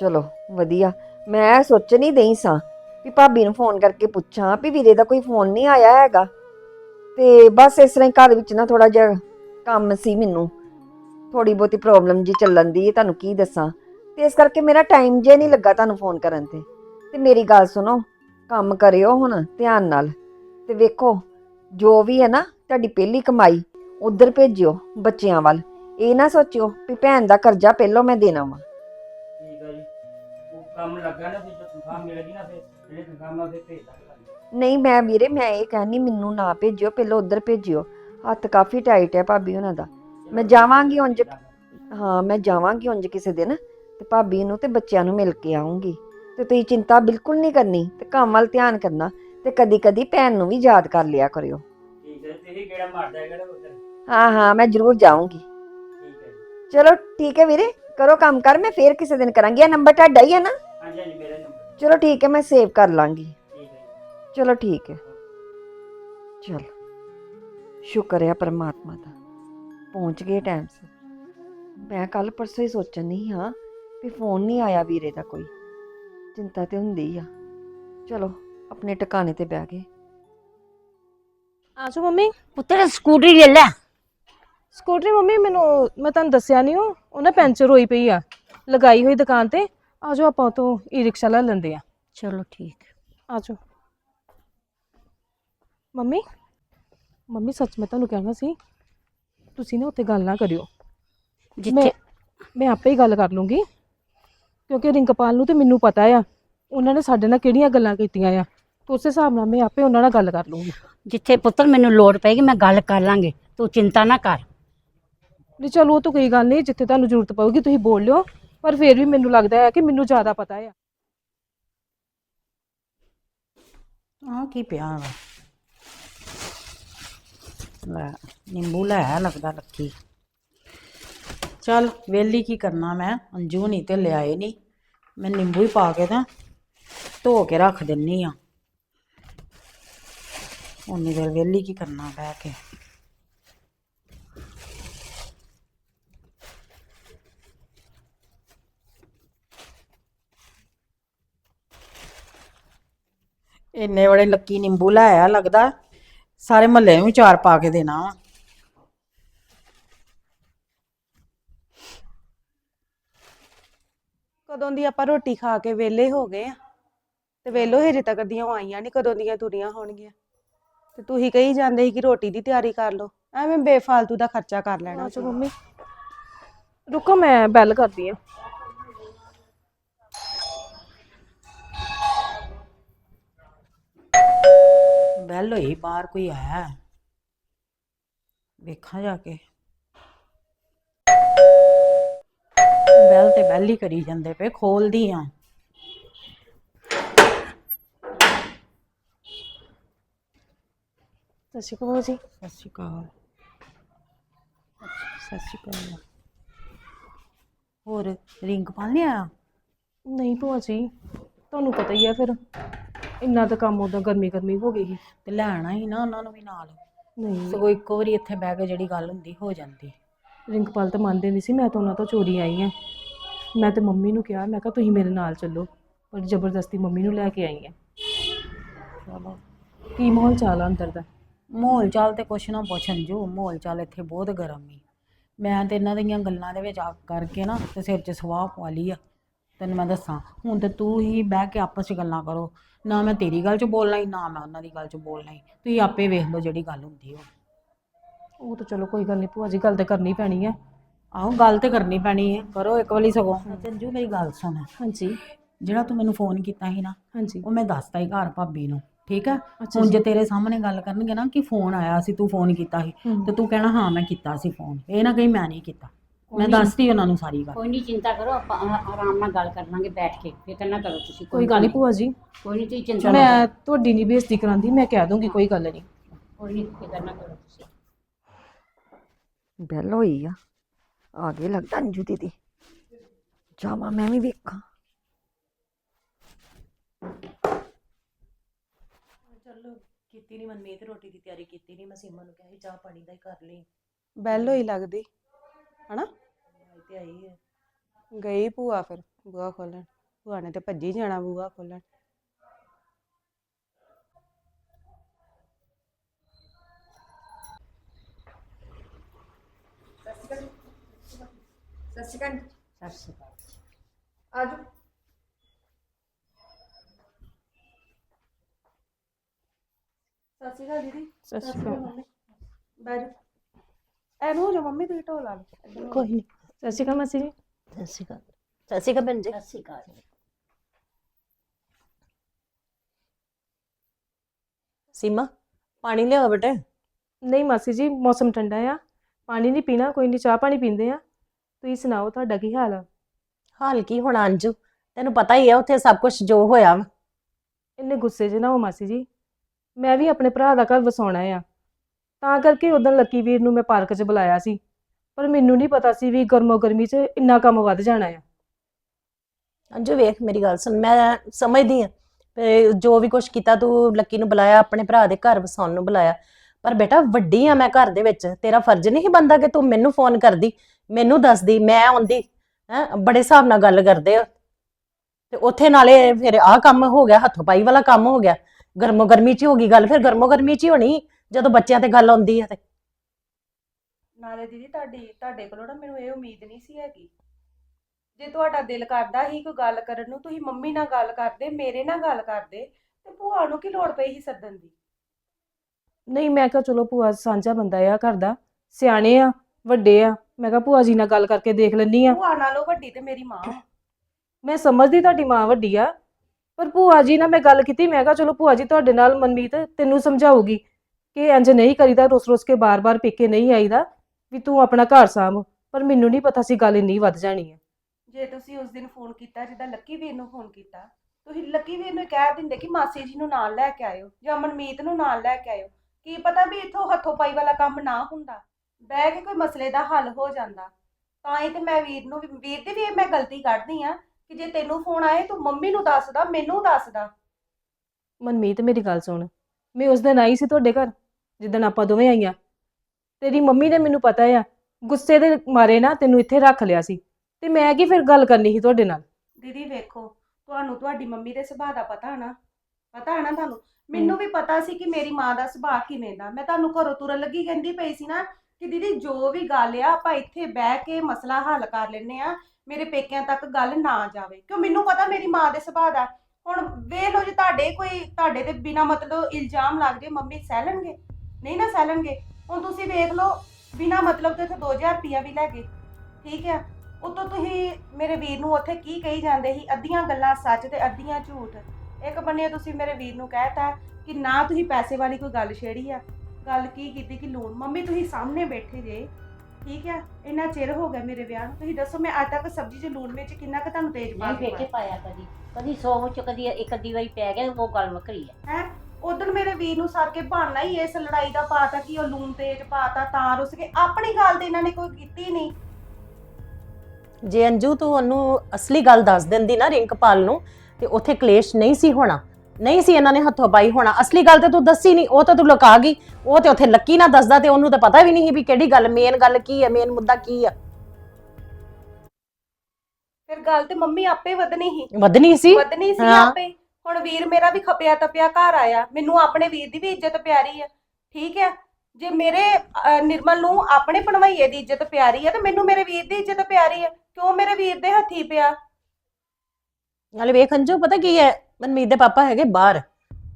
[SPEAKER 3] ਚਲੋ ਵਧੀਆ। ਮੈਂ ਸੋਚ ਨਹੀਂ ਦਈ ਸਾਂ ਵੀ ਭਾਬੀ ਨੂੰ ਫੋਨ ਕਰਕੇ ਪੁੱਛਾਂ ਵੀ ਵੀਰੇ ਦਾ ਕੋਈ ਫੋਨ ਨਹੀਂ ਆਇਆ ਹੈਗਾ। ਤੇ ਬਸ ਇਸ ਤਰ੍ਹਾਂ ਹੀ ਘਰ ਵਿੱਚ ਨਾ ਥੋੜਾ ਜਿਹਾ ਕੰਮ ਸੀ ਮੈਨੂੰ। ਥੋੜੀ ਬਹੁਤੀ ਪ੍ਰੋਬਲਮ ਜੀ ਚੱਲਣ ਦੀ ਹੈ ਤੁਹਾਨੂੰ ਕੀ ਦੱਸਾਂ। ਤੇ ਇਸ ਕਰਕੇ ਮੇਰਾ ਟਾਈਮ ਜੇ ਨਹੀਂ ਲੱਗਾ ਤੁਹਾਨੂੰ ਫੋਨ ਕਰਨ ਤੇ। ਤੇ ਮੇਰੀ ਗੱਲ ਸੁਣੋ ਕੰਮ ਕਰਿਓ ਹੁਣ ਧਿਆਨ ਨਾਲ। ਤੇ ਵੇਖੋ ਜੋ ਵੀ ਹੈ ਨਾ ਤੁਹਾਡੀ ਪਹਿਲੀ ਕਮਾਈ ਉਧਰ ਭੇਜਿਓ ਬੱਚਿਆਂ ਵੱਲ। ਇਹ ਨਾ ਸੋਚਿਓ ਵੀ ਭੈਣ ਦਾ ਕਰਜ਼ਾ ਪਹਿਲਾਂ ਮੈਂ ਦੇਣਾ ਵਾ।
[SPEAKER 7] ਠੀਕ ਹੈ ਜੀ। ਉਹ ਕੰਮ ਲੱਗਾ ਨਾ ਫਿਰ ਜਦੋਂ ਤਨਖਾਹ ਮਿਲ ਗਈ ਨਾ ਫਿਰ ਜਿਹੜੇ ਤਨਖਾਹ ਮੈਂ ਫਿਰ ਭੇਜ ਦਾਂਗਾ
[SPEAKER 3] ਨਹੀਂ ਮੈਂ ਵੀਰੇ ਮੈਂ ਇਹ ਕਹਿੰਨੀ ਮੈਨੂੰ ਨਾ ਭੇਜਿਓ ਪਹਿਲਾਂ ਉਧਰ ਭੇਜਿਓ। ਹੱਥ ਕਾਫੀ ਟਾਈਟ ਹੈ ਭਾਬੀ ਉਹਨਾਂ ਦਾ। ਮੈਂ ਜਾਵਾਂਗੀ ਉਂਝ ਹਾਂ ਮੈਂ ਜਾਵਾਂਗੀ ਉਂਝ ਕਿਸੇ ਦਿਨ ਤੇ ਭਾਬੀ ਨੂੰ ਤੇ ਬੱਚਿਆਂ ਨੂੰ ਮਿਲ ਕੇ ਆਉਂਗੀ ਤੇ ਤੁਸੀਂ ਚਿੰਤਾ ਬਿਲਕੁਲ ਨਹੀਂ ਕਰਨੀ ਤੇ ਕੰਮ ਵੱਲ ਧਿਆਨ ਕਰਨਾ ਤੇ ਕਦੀ ਕਦੀ ਭੈਣ ਨੂੰ ਵੀ ਯਾਦ ਕਰ ਲਿਆ ਕਰਿਓ।
[SPEAKER 7] ਠੀਕ ਹੈ ਤੇ ਇਹ ਕਿਹੜਾ ਮਾਰਦਾ ਹੈਗਾ ਨਾ ਉੱਧਰ?
[SPEAKER 3] ਹਾਂ ਹਾਂ ਮੈਂ ਜ਼ਰੂਰ ਜਾਊਂਗੀ।
[SPEAKER 7] ਹੈ
[SPEAKER 3] ਚਲੋ ਠੀਕ ਹੈ ਵੀਰੇ ਕਰੋ ਕੰਮ ਕਰ ਮੈਂ ਫੇਰ ਕਿਸੇ ਦਿਨ ਕਰਾਂਗੀ। ਇਹ ਨੰਬਰ ਤੁਹਾਡਾ ਹੀ ਹੈ ਨਾ?
[SPEAKER 7] ਹਾਂਜੀ ਹਾਂਜੀ ਮੇਰਾ ਨੰਬਰ
[SPEAKER 3] ਚਲੋ ਠੀਕ ਹੈ ਮੈਂ ਸੇਵ ਕਰ ਲਾਂਗੀ।
[SPEAKER 7] ਠੀਕ ਹੈ ਜੀ।
[SPEAKER 3] ਚਲੋ ਠੀਕ ਹੈ। ਚਲ ਸ਼ੁਕਰ ਹੈ ਪਰਮਾਤਮਾ ਦਾ। ਪਹੁੰਚ ਗਏ ਟਾਈਮ ਸੇ ਮੈਂ ਕੱਲ ਪਰਸੋਂ ਹੀ ਸੋਚਣ ਨਹੀਂ ਹਾਂ ਵੀ ਫੋਨ ਨਹੀਂ ਆਇਆ ਵੀਰੇ ਦਾ ਕੋਈ। ਚਿੰਤਾ ਤੇ ਹੁੰਦੀ ਆ। ਚਲੋ ਆਪਣੇ ਟਿਕਾਣੇ ਤੇ ਬਹਿ ਗਏ।
[SPEAKER 5] ਆ ਜਾਓ ਮੰਮੀ।
[SPEAKER 6] ਪੁੱਤਰ ਸਕੂਟਰੀ ਲੈ ਲੈ।
[SPEAKER 5] ਸਕੂਟਰੀ ਮੰਮੀ ਮੈਨੂੰ ਮੈਂ ਤੁਹਾਨੂੰ ਦੱਸਿਆ ਨਹੀਂ ਉਹ ਉਹ ਨਾ ਪੈਂਚਰ ਹੋਈ ਪਈ ਆ ਲਗਾਈ ਹੋਈ ਦੁਕਾਨ ਤੇ। ਆ ਜਾਓ ਆਪਾਂ ਤੋਂ ਈ ਰਿਕਸ਼ਾ ਲੈ ਲੈਂਦੇ ਆ।
[SPEAKER 6] ਚਲੋ ਠੀਕ।
[SPEAKER 5] ਆ ਜਾਓ ਮੰਮੀ ਮੰਮੀ ਸੱਚ ਮੈਂ ਤੁਹਾਨੂੰ ਕਹਿਣਾ ਸੀ ਤੁਸੀਂ ਨਾ ਉੱਥੇ ਗੱਲ ਨਾ ਕਰਿਓ।
[SPEAKER 6] ਜਿੱਥੇ
[SPEAKER 5] ਮੈਂ ਮੈਂ ਆਪੇ ਹੀ ਗੱਲ ਕਰ ਲੂੰਗੀ ਕਿਉਂਕਿ ਰਿੰਕਪਾਲ ਨੂੰ ਤੇ ਮੈਨੂੰ ਪਤਾ ਆ ਉਹਨਾਂ ਨੇ ਸਾਡੇ ਨਾਲ ਕਿਹੜੀਆਂ ਗੱਲਾਂ ਕੀਤੀਆਂ ਆ। ਤੇ ਉਸ ਹਿਸਾਬ ਨਾਲ ਮੈਂ ਆਪੇ ਉਹਨਾਂ ਨਾਲ ਗੱਲ ਕਰ ਲੂੰਗੀ।
[SPEAKER 6] ਜਿੱਥੇ ਪੁੱਤਰ ਮੈਨੂੰ ਲੋੜ ਪਏਗੀ ਮੈਂ ਗੱਲ ਕਰ ਲਾਂਗੇ। ਤੂੰ ਚਿੰਤਾ ਨਾ ਕਰ।
[SPEAKER 5] ਨਹੀਂ ਚਲੋ ਉਹ ਤਾਂ ਕੋਈ ਗੱਲ ਨਹੀਂ, ਜਿੱਥੇ ਤੁਹਾਨੂੰ ਜ਼ਰੂਰਤ ਪਊਗੀ ਤੁਸੀਂ ਬੋਲ ਲਿਓ, ਪਰ ਫਿਰ ਵੀ ਮੈਨੂੰ ਲੱਗਦਾ ਹੈ ਕਿ ਮੈਨੂੰ ਜ਼ਿਆਦਾ ਪਤਾ ਆ
[SPEAKER 8] ਆ ਕੀ ਪਿਆ ਵਾ? ਲੈ, ਨਿੰਬੂ ਲੈ ਆ ਲੱਗਦਾ ਲੱਕੀ। ਚੱਲ, ਵੇਲੀ ਕੀ ਕਰਨਾ ਮੈਂ? ਅੰਜੂ ਨਹੀਂ ਤੇ ਲਿਆਏ ਨਹੀਂ। ਮੈਂ ਨਿੰਬੂ ਹੀ ਪਾ ਕੇ ਤਾਂ ਧੋ ਕੇ ਰੱਖ ਦਿੰਨੀ ਆ। ਉਨੀ ਦੇਰ ਵੇਲੀ ਕੀ ਕਰਨਾ ਬਹਿ ਕੇ? ਇੰਨੇ ਬੜੇ ਲੱਕੀ ਨਿੰਬੂ ਲੈ ਆਇਆ ਲੱਗਦਾ ਸਾਰੇ ਮਹੱਲੇ ਨੂੰ ਚਾਰ ਪਾ ਕੇ ਦੇਣਾ ਵਾ।
[SPEAKER 4] ਕਦੋਂ ਦੀ ਆਪਾਂ ਰੋਟੀ ਖਾ ਕੇ ਵਿਹਲੇ ਹੋ ਗਏ ਆ ਤੇ ਵੇਲੋ ਹਜੇ ਤੱਕ ਦੀਆਂ ਉਹ ਆਈਆਂ ਨਹੀਂ ਕਦੋਂ ਦੀਆਂ ਤੁਰੀਆਂ ਹੋਣਗੀਆਂ। ਤੇ ਤੁਸੀਂ ਕਹੀ ਜਾਂਦੇ ਸੀ ਕਿ ਰੋਟੀ ਦੀ ਤਿਆਰੀ ਕਰ ਲਓ ਐਵੇਂ ਬੇਫਾਲਤੂ ਦਾ ਖਰਚਾ ਕਰ ਲੈਣਾ
[SPEAKER 5] ਅੱਛਾ ਮੰਮੀ ਰੁਕੋ ਮੈਂ ਬੈਲ ਕਰਦੀ ਆ।
[SPEAKER 8] ਬੈਲ ਹੋਈ ਬਾਹਰ ਕੋਈ ਆਇਆ ਹੈ। ਵੇਖਾਂ ਜਾ ਕੇ। ਬੈਲ ਤੇ ਬੈਲ ਹੀ ਕਰੀ ਜਾਂਦੇ ਪਏ ਖੋਲਦੀ ਆ।
[SPEAKER 5] ਸਤਿ ਸ਼੍ਰੀ ਅਕਾਲ ਜੀ।
[SPEAKER 8] ਸਤਿ ਸ਼੍ਰੀ ਅਕਾਲ। ਸਤਿ ਸ਼੍ਰੀ ਅਕਾਲ। ਹੋਰ ਰਿੰਗ ਪਾ ਲਿਆ
[SPEAKER 5] ਨਹੀਂ ਭੂਆ ਜੀ ਤੁਹਾਨੂੰ ਪਤਾ ਹੀ ਆ ਫਿਰ। ਇੰਨਾ ਤਾਂ ਕੰਮ ਉਦੋਂ ਗਰਮੀ ਗਰਮੀ ਹੋ ਗਈ ਸੀ।
[SPEAKER 8] ਤੇ ਲੈਣਾ ਹੀ ਨਾ ਉਹਨਾਂ ਨੂੰ ਵੀ ਨਾਲ।
[SPEAKER 5] ਨਹੀਂ।
[SPEAKER 8] ਸਗੋਂ ਇੱਕੋ ਵਾਰੀ ਇੱਥੇ ਬਹਿ ਕੇ ਜਿਹੜੀ ਗੱਲ ਹੁੰਦੀ ਹੋ ਜਾਂਦੀ।
[SPEAKER 5] ਰਿੰਕਪਾਲ ਤਾਂ ਮੰਨਦੇ ਨਹੀਂ ਸੀ ਮੈਂ ਤਾਂ ਉਹਨਾਂ ਤੋਂ ਚੋਰੀ ਆਈ ਆ ਮੈਂ ਤੇ ਮੰਮੀ ਨੂੰ ਕਿਹਾ ਮੈਂ ਕਿਹਾ ਤੁਸੀਂ ਮੇਰੇ ਨਾਲ ਚੱਲੋ ਪਰ ਜ਼ਬਰਦਸਤੀ ਮੰਮੀ ਨੂੰ ਲੈ ਕੇ ਆਈ ਆ
[SPEAKER 8] ਚਲੋ।
[SPEAKER 5] ਕੀ ਮਾਹੌਲ ਚਾਲ ਆ ਅੰਦਰ ਦਾ?
[SPEAKER 8] ਮਾਹੌਲ ਚਾਲ ਤੇ ਕੁਛ ਨਾ ਪੁੱਛਣ ਜੋ ਮਾਹੌਲ ਚਾਲ ਇੱਥੇ ਬਹੁਤ ਗਰਮ ਹੀ ਮੈਂ ਤੇ ਇਹਨਾਂ ਦੀਆਂ ਗੱਲਾਂ ਦੇ ਵਿੱਚ ਆ ਕਰਕੇ ਨਾ ਤੇ ਸਿਰ 'ਚ ਸਵਾਹ ਪਵਾ ਲਈ ਆ। ਤੈਨੂੰ ਮੈਂ ਦੱਸਾਂ ਹੁਣ ਤੇ ਤੂੰ ਹੀ ਬਹਿ ਕੇ ਆਪਸ 'ਚ ਗੱਲਾਂ ਕਰੋ। ਨਾ ਮੈਂ ਤੇਰੀ ਗੱਲ 'ਚ ਬੋਲਣਾ ਹੀ ਨਾ ਮੈਂ ਉਹਨਾਂ ਦੀ ਗੱਲ 'ਚ ਬੋਲਣਾ ਹੀ। ਤੁਸੀਂ ਆਪੇ ਵੇਖ ਲਓ ਜਿਹੜੀ ਗੱਲ ਹੁੰਦੀ ਹੋ
[SPEAKER 5] ਉਹ ਤਾਂ ਚਲੋ ਕੋਈ ਗੱਲ ਨਹੀਂ ਭੂਆ ਜੀ ਗੱਲ ਤਾਂ ਕਰਨੀ ਪੈਣੀ ਆ।
[SPEAKER 8] ਆਹੋ ਗੱਲ ਤੇ ਕਰਨੀ ਪੈਣੀ ਹੈ ਕਰੋ ਇੱਕ ਵਾਰੀ ਸਗੋਂ। ਚੰਜੂ ਮੇਰੀ ਗੱਲ ਸੁਣ।
[SPEAKER 5] ਹਾਂਜੀ।
[SPEAKER 8] ਜਿਹੜਾ ਤੂੰ ਮੈਨੂੰ ਫੋਨ ਕੀਤਾ ਸੀ ਨਾ
[SPEAKER 5] ਹਾਂਜੀ।
[SPEAKER 8] ਉਹ ਮੈਂ ਦੱਸਤਾ ਹੀ ਘਰ ਭਾਬੀ ਨੂੰ ਠੀਕ
[SPEAKER 5] ਅੱਛਾ
[SPEAKER 8] ਹੁਣ
[SPEAKER 5] ਜੀ।
[SPEAKER 8] ਤੇਰੇ ਸਾਹਮਣੇ ਗੱਲ ਕਰਨਗੇ ਨਾ ਕਿ ਫੋਨ ਆਇਆ ਸੀ ਤੂੰ ਫੋਨ ਕੀਤਾ ਸੀ। ਤੇ ਤੂੰ ਕਹਿਣਾ ਹਾਂ ਮੈਂ ਕੀਤਾ ਸੀ ਫੋਨ। ਇਹ ਨਾ ਕਹੀਂ ਮੈਂ ਨਹੀਂ ਕੀਤਾ। ਮੈਂ। ਦੱਸਤੀ ਉਹਨਾਂ ਨੂੰ ਸਾਰੀ ਗੱਲ।
[SPEAKER 6] ਕੋਈ ਨਹੀਂ ਚਿੰਤਾ ਕਰੋ ਆਪਾਂ ਆ- ਆਰਾਮ ਨਾਲ ਗੱਲ ਕਰ ਲਾਂਗੇ ਬੈਠ ਕੇ। ਫਿਕਰ ਨਾ ਕਰੋ ਤੁਸੀਂ
[SPEAKER 5] ਕੋਈ ਗੱਲ ਨਹੀਂ ਭੂਆ ਜੀ।
[SPEAKER 6] ਕੋਈ ਨਹੀਂ ਤੁਸੀਂ ਚਿੰਤਾ ਨਾ
[SPEAKER 5] ਮੈਂ ਤੁਹਾਡੀ ਨਹੀਂ ਬੇਇੱਜ਼ਤੀ ਕਰਾਂਦੀ ਮੈਂ ਕਹਿ ਦੂੰਗੀ ਕੋਈ ਗੱਲ ਨਹੀਂ
[SPEAKER 6] ਕੋਈ ਨਹੀਂ ਫਿਕਰ ਨਾ ਕਰੋ ਤੁਸੀਂ।
[SPEAKER 3] ਬੈਲ ਹੋਈ ਆ। ਆ ਗਏ ਲੱਗਦਾ ਅੰਜੂ ਦੀਦੀ। ਜਾਵਾਂ ਮੈਂ ਵੀ ਵੇਖਾਂ।
[SPEAKER 2] ਚਲੋ ਕੀਤੀ ਨਹੀਂ ਮਨਮੀਤ ਰੋਟੀ ਦੀ ਤਿਆਰੀ ਕੀਤੀ ਨਹੀਂ ਮੈਂ ਸੀਮਾ ਨੂੰ ਕਿਹਾ ਸੀ ਚਾਹ ਪਾਣੀ ਦਾ ਹੀ ਕਰ ਲਈ।
[SPEAKER 4] ਬੈਲ ਹੋਈ ਲੱਗਦੀ। ਹਨਾ?
[SPEAKER 2] ਆਈ ਤੇ ਆਈ ਹੈ
[SPEAKER 4] ਗਈ ਭੂਆ ਫਿਰ ਬੂਆ ਖੋਲਣ। ਭੂਆ ਨੇ ਤੇ ਭੱਜੀ ਜਾਣਾ ਬੂਆ ਖੋਲਣ।
[SPEAKER 3] ਸਤਿ ਸ਼੍ਰੀ ਅਕਾਲ।
[SPEAKER 6] ਸਤਿ ਸ਼੍ਰੀ ਅਕਾਲ
[SPEAKER 3] ਆਜੋ
[SPEAKER 4] ਸਤਿ ਸ਼੍ਰੀ ਅਕਾਲ। ਦੀਦੀ
[SPEAKER 5] ਸਤਿ ਸ਼੍ਰੀ ਅਕਾਲ
[SPEAKER 4] ਐਨੂੰ ਹੋ ਜਾ ਮੰਮੀ ਤੁਸੀਂ ਢੋਲਾ ਲਓ।
[SPEAKER 5] ਕੋਈ ਨਹੀਂ ਸਤਿ ਸ਼੍ਰੀ ਅਕਾਲ ਮਾਸੀ ਜੀ।
[SPEAKER 2] ਸਤਿ ਸ਼੍ਰੀ ਅਕਾਲ। ਸਤਿ ਸ਼੍ਰੀ ਅਕਾਲ ਭੈਣ ਜੀ।
[SPEAKER 6] ਸਤਿ ਸ਼੍ਰੀ ਅਕਾਲ
[SPEAKER 2] ਸੀਮਾ ਪਾਣੀ ਲਿਆਓ ਬੇਟੇ।
[SPEAKER 5] ਨਹੀਂ ਮਾਸੀ ਜੀ ਮੌਸਮ ਠੰਡਾ ਆ। ਪਾਣੀ ਨਹੀਂ ਪੀਣਾ ਕੋਈ ਨਹੀਂ ਚਾਹ ਪਾਣੀ ਪੀਂਦੇ ਆ। ਤੁਸੀਂ ਸੁਣਾਓ ਤੁਹਾਡਾ ਕੀ ਹਾਲ ਆ?
[SPEAKER 2] ਹਾਲ ਕੀ ਹੋਣਾ ਅੰਜੂ? ਤੈਨੂੰ ਪਤਾ ਹੀ ਹੈ ਉੱਥੇ ਸਭ ਕੁਝ ਜੋ ਹੋਇਆ ਵਾ।
[SPEAKER 5] ਇੰਨੇ ਗੁੱਸੇ 'ਚ ਨਾ ਹੋ ਮਾਸੀ ਜੀ। ਮੈਂ ਵੀ ਆਪਣੇ ਭਰਾ ਦਾ ਘਰ ਵਸਾਉਣਾ ਆ। ਤਾਂ ਕਰਕੇ ਉਦੋਂ ਲੱਕੀ ਵੀਰ ਨੂੰ ਮੈਂ ਪਾਰਕ 'ਚ ਬੁਲਾਇਆ ਸੀ। ਪਰ ਮੈਨੂੰ ਨਹੀਂ ਪਤਾ ਸੀ ਵੀ ਗਰਮੋ ਗਰਮੀ 'ਚ ਇੰਨਾ ਕੰਮ ਵੱਧ ਜਾਣਾ ਆ।
[SPEAKER 2] ਅੰਜੂ, ਵੇਖ ਮੇਰੀ ਗੱਲ ਸੁਣ, ਮੈਂ ਸਮਝਦੀ ਆ ਜੋ ਵੀ ਕੁਝ ਕੀਤਾ ਤੂੰ ਲੱਕੀ ਨੂੰ ਬੁਲਾਇਆ, ਆਪਣੇ ਭਰਾ ਦੇ ਘਰ ਵਸਾਉਣ ਨੂੰ ਬੁਲਾਇਆ। ਪਰ ਬੇਟਾ, ਵੱਡੀ ਆ ਮੈਂ ਘਰ ਦੇ ਵਿੱਚ, ਤੇਰਾ ਫਰਜ਼ ਨਹੀਂ ਬੰਦਾ ਕਿ ਤੂੰ ਮੈਨੂੰ ਫੋਨ ਕਰਦੀ, ਮੈਨੂੰ ਦੱਸਦੀ, ਮੈਂ ਆਉਂਦੀ, ਹੈ, ਬੜੇ ਹਿਸਾਬ ਨਾਲ ਗੱਲ ਕਰਦੇ ਹੋ ਤੇ ਉੱਥੇ ਨਾਲੇ ਫਿਰ ਆਹ ਕੰਮ ਹੋ ਗਿਆ, ਹੱਥੋਂ ਪਾਈ ਵਾਲਾ ਕੰਮ ਹੋ ਗਿਆ। ਗਰਮੋ ਗਰਮੀ ਚ ਹੋ ਗਈ ਗੱਲ, ਫਿਰ ਗਰਮੋ ਗਰਮੀ ਚ ਹੀ ਹੋਣੀ। ਜਦੋਂ ਬੱਚਿਆਂ ਤੇ ਗੱਲ ਆਉਂਦੀ ਆ ਤੇ।
[SPEAKER 4] ਨਾਲੇ ਦੀਦੀ ਤੁਹਾਡੀ ਤੁਹਾਡੇ ਕੋਲੋਂ ਨਾ ਮੈਨੂੰ ਇਹ ਉਮੀਦ ਨਹੀਂ ਸੀ ਹੈਗੀ। ਜੇ ਤੁਹਾਡਾ ਦਿਲ ਕਰਦਾ ਸੀ ਕੋਈ ਗੱਲ ਕਰਨ ਨੂੰ ਤੁਸੀਂ ਮੰਮੀ ਨਾਲ ਗੱਲ ਕਰਦੇ ਮੇਰੇ ਨਾਲ ਗੱਲ ਕਰਦੇ ਤੇ ਭੂਆ ਨੂੰ ਕੀ ਲੋੜ ਪਈ ਸੀ ਸੱਦਣ ਦੀ?
[SPEAKER 5] ਨਹੀਂ ਮੈਂ ਕਿਹਾ ਚਲੋ ਭੂਆ ਸਾਂਝਾ ਬੰਦਾ ਆ ਘਰ ਦਾ ਸਿਆਣੇ ਆ ਵੱਡੇ ਆ ਮੈਂ ਕਿਹਾ ਭੂਆ ਜੀ ਨਾਲ ਗੱਲ ਕਰਕੇ ਦੇਖ ਲੈਣੀ ਆ।
[SPEAKER 4] ਭੂਆ ਨਾਲੋਂ ਵੱਡੀ ਤੇ ਮੇਰੀ ਮਾਂ। ਵਾ।
[SPEAKER 5] ਮੈਂ ਸਮਝਦੀ ਤੁਹਾਡੀ ਮਾਂ ਵੱਡੀ ਆ ਪਰ ਭੂਆ ਜੀ ਨਾਲ ਮੈਂ ਗੱਲ ਕੀਤੀ ਮੈਂ ਕਿਹਾ ਚਲੋ ਭੂਆ ਜੀ ਤੁਹਾਡੇ ਨਾਲ ਮਨਮੀਤ ਤੈਨੂੰ ਸਮਝਾਊਗੀ। ਕਿ ਇੰਜ ਨਹੀਂ ਕਰੀਦਾ ਰੁੱਸ-ਰੁੱਸ ਕੇ ਬਾਰ-ਬਾਰ ਪੇਕੇ ਨਹੀਂ ਆਈਦਾ ਵੀ ਤੂੰ ਆਪਣਾ ਘਰ ਸਾਂਭ। ਪਰ ਮੈਨੂੰ ਨਹੀਂ ਪਤਾ ਸੀ ਗੱਲ ਇੰਨੀ ਵੱਧ ਜਾਣੀ ਹੈ
[SPEAKER 4] ਜੇ ਤੁਸੀਂ ਉਸ ਦਿਨ ਫੋਨ ਕੀਤਾ ਜਿੱਦਾਂ ਲੱਕੀ ਵੀਰ ਨੂੰ ਫੋਨ ਕੀਤਾ ਤੁਸੀਂ ਲੱਕੀ ਵੀਰ ਨੂੰ ਕਹਿ ਦਿੰਦੇ ਕਿ ਮਾਸੀ ਜੀ ਨੂੰ ਨਾਲ ਲੈ ਕੇ ਆਇਓ ਜਾਂ ਮਨਮੀਤ ਨੂੰ ਨਾਲ ਲੈ ਕੇ ਆਇਓ। ਕੀ ਪਤਾ ਵੀ ਇਥੋਂ ਹੱਥੋਂ ਪਾਈ ਵਾਲਾ ਕੰਮ ਨਾ ਹੁੰਦਾ ਬਹਿ ਕੇ ਕੋਈ ਮਸਲੇ ਦਾ ਹੱਲ ਹੋ ਜਾਂਦਾ। ਤਾਂ ਹੀ ਤੇ ਮੈਂ ਵੀਰ ਨੂੰ ਵੀ ਵੀਰ ਦੀ ਵੀ ਇਹ ਮੈਂ ਗਲਤੀ ਕੱਢਦੀ ਆ ਕਿ ਜੇ ਤੈਨੂੰ ਫੋਨ ਆਏ ਤੂੰ ਮੰਮੀ ਨੂੰ ਦੱਸਦਾ ਮੈਨੂੰ ਦੱਸਦਾ
[SPEAKER 5] ਮਨਮੀਤ ਮੇਰੀ ਗੱਲ ਸੁਣ। ਮੈਂ ਉਸ ਦਿਨ ਆਈ ਸੀ ਤੁਹਾਡੇ ਘਰ। ਜਿੱਦਣ ਆਪਾਂ ਦੋਵੇਂ ਆਈਆਂ। ਤੇਰੀ ਮੰਮੀ ਨੇ ਮੈਨੂੰ ਪਤਾ ਆ, ਗੁੱਸੇ ਦੇ ਮਾਰੇ ਨਾ ਤੈਨੂੰ ਇੱਥੇ ਰੱਖ ਲਿਆ ਸੀ। ਤੇ ਮੈਂ ਕੀ ਫਿਰ ਗੱਲ ਕਰਨੀ ਸੀ ਤੁਹਾਡੇ ਨਾਲ?
[SPEAKER 4] ਦੀਦੀ ਵੇਖੋ, ਤੁਹਾਨੂੰ ਤੁਹਾਡੀ ਮੰਮੀ ਦੇ ਸੁਭਾਅ ਦਾ ਪਤਾ ਨਾ। ਪਤਾ ਹੈ ਨਾ ਤੁਹਾਨੂੰ? ਮੈਨੂੰ ਵੀ ਪਤਾ ਸੀ ਕਿ ਮੇਰੀ ਮਾਂ ਦਾ ਸੁਭਾਅ ਕਿਵੇਂ ਦਾ। ਮੈਂ ਤੁਹਾਨੂੰ ਘਰੋਂ ਤੁਰਨ ਲੱਗੀ ਕਹਿੰਦੀ ਪਈ ਸੀ ਨਾ ਕਿ ਦੀਦੀ ਜੋ ਵੀ ਗੱਲ ਆ, ਆਪਾਂ ਇੱਥੇ ਬਹਿ ਕੇ ਮਸਲਾ ਹੱਲ ਕਰ ਲੈਨੇ ਆ। ਮੇਰੇ ਪੇਕਿਆਂ ਤੱਕ ਗੱਲ ਨਾ ਜਾਵੇ। ਕਿਉਂ? ਮੈਨੂੰ ਪਤਾ ਮੇਰੀ ਮਾਂ ਦੇ ਸੁਭਾਅ ਦਾ। ਹੁਣ ਵੇਖ ਲਓ ਜੇ ਤੁਹਾਡੇ ਕੋਈ, ਤੁਹਾਡੇ ਤੇ ਬਿਨਾ ਮਤਲਬ ਇਲਜ਼ਾਮ ਲੱਗ ਜੇ ਮੰਮੀ ਸਹਿ ਲੈਣਗੇ। ਨਹੀਂ ਨਾ ਸਹਿਲਣਗੇ ਹੁਣ ਤੁਸੀਂ ਵੇਖ ਲਓ ਬਿਨਾ ਮਤਲਬ ਤੋਂ ਇੱਥੇ 2000 ਰੁਪਿਆ ਵੀ ਲੈ ਗਏ। ਠੀਕ ਆ? ਉਤੋਂ ਤੁਸੀਂ ਮੇਰੇ ਵੀਰ ਨੂੰ ਉੱਥੇ ਕੀ ਕਹੀ ਜਾਂਦੇ ਸੀ? ਅੱਧੀਆਂ ਗੱਲਾਂ ਸੱਚ ਤੇ ਅੱਧੀਆਂ ਝੂਠ। ਇੱਕ ਬੰਨੇ ਤੁਸੀਂ ਮੇਰੇ ਵੀਰ ਨੂੰ ਕਹਿਤਾ ਕਿ ਨਾ ਤੁਸੀਂ ਪੈਸੇ ਵਾਲੀ ਕੋਈ ਗੱਲ ਛੇੜੀ ਆ। ਗੱਲ ਕੀ ਕੀਤੀ ਕਿ ਲੋਨ ਮੰਮੀ ਤੁਸੀਂ ਸਾਹਮਣੇ ਬੈਠੇ ਜੇ। ਠੀਕ ਹੈ ਇੰਨਾ ਚਿਰ ਹੋ ਗਿਆ ਮੇਰੇ ਵਿਆਹ ਨੂੰ। ਤੁਸੀਂ ਦੱਸੋ ਮੈਂ ਅੱਜ ਤੱਕ ਸਬਜ਼ੀ 'ਚ ਲੂਣ ਮਿਰਚ ਕਿੰਨਾ ਕੁ ਤੁਹਾਨੂੰ ਤੇਜ਼ ਪਾ
[SPEAKER 6] ਨਹੀਂ
[SPEAKER 4] ਕੇ
[SPEAKER 6] ਪਾਇਆ ਕਦੀ। ਕਦੀ ਸੌ ਚ ਕਦੀ ਇੱਕ ਅੱਧੀ ਵਾਰੀ ਪੈ ਗਿਆ ਉਹ ਗੱਲ ਵੱਖਰੀ ਹੈ
[SPEAKER 4] ਹੈ? ਉਦੋਂ ਮੇਰੇ ਵੀਰ ਨੂੰ ਸਰ ਕੇ ਬਹਾਨਾ ਹੀ ਇਸ ਲੜਾਈ ਦਾ ਪਾਤਾ ਕਿ ਉਹ ਲੂਣ ਤੇਜ਼ ਪਾਤਾ ਤਾਂ ਰੁੱਸ ਕੇ। ਆਪਣੀ ਗੱਲ ਤੇ ਇਹਨਾਂ ਨੇ ਕੋਈ ਕੀਤੀ ਨਹੀਂ।
[SPEAKER 2] ਜੇ ਅੰਜੂ ਤੂੰ ਉਹਨੂੰ ਅਸਲੀ ਗੱਲ ਦੱਸ ਦਿੰਦੀ ਨਾ ਰਿੰਕਪਾਲ ਨੂੰ ਤੇ ਉੱਥੇ ਕਲੇਸ਼ ਨਹੀਂ ਸੀ ਹੋਣਾ ਨਹੀਂ ਸੀ ਇਹਨਾਂ ਨੇ ਹੱਥੋਂ ਪਾਈ ਹੋਣਾ। ਅਸਲੀ ਗੱਲ ਤੇ ਤੂੰ ਦੱਸੀ ਨਹੀਂ ਉਹ ਤਾਂ ਤੂੰ ਲੁਕਾ ਗਈ। ਉਹ ਤੇ ਉੱਥੇ ਲੱਕੀ ਨਾ ਦੱਸਦਾ ਤੇ ਉਹਨੂੰ ਤਾਂ ਪਤਾ ਵੀ ਨਹੀਂ ਸੀ ਵੀ ਕਿਹੜੀ ਗੱਲ ਮੇਨ ਗੱਲ ਕੀ ਹੈ ਮੇਨ ਮੁੱਦਾ ਕੀ ਆ
[SPEAKER 4] ਫਿਰ ਗੱਲ ਤੇ ਮੰਮੀ ਆਪੇ ਵਧਣੀ ਸੀ।
[SPEAKER 2] ਵਧਣੀ ਸੀ?
[SPEAKER 4] ਵਧਣੀ ਸੀ
[SPEAKER 2] ਹਾਂ।
[SPEAKER 4] ਆਪੇ। ਹੁਣ ਵੀਰ ਮੇਰਾ ਵੀ ਖਪਿਆ ਤਪਿਆ ਘਰ ਆਇਆ। ਮੈਨੂੰ ਆਪਣੇ ਵੀਰ ਦੀ ਵੀ ਇੱਜ਼ਤ ਪਿਆਰੀ ਆ। ਠੀਕ ਹੈ ਜੇ ਮੇਰੇ ਅਹ, ਨਿਰਮਲ ਨੂੰ ਆਪਣੇ ਭਣਵਈਏ ਦੀ ਇੱਜ਼ਤ ਪਿਆਰੀ ਆ ਤੇ ਮੈਨੂੰ ਮੇਰੇ ਵੀਰ ਦੀ ਇੱਜ਼ਤ ਪਿਆਰੀ ਆ। ਕਿਉਂ ਮੇਰੇ ਵੀਰ ਦੇ ਹੱਥੀ ਪਿਆ?
[SPEAKER 2] ਨਾਲੇ ਵੇਖ ਅੰਜੂ ਪਤਾ ਕੀ ਹੈ ਮਨਮੀਤ ਦੇ ਪਾਪਾ ਹੈਗੇ ਬਾਹਰ।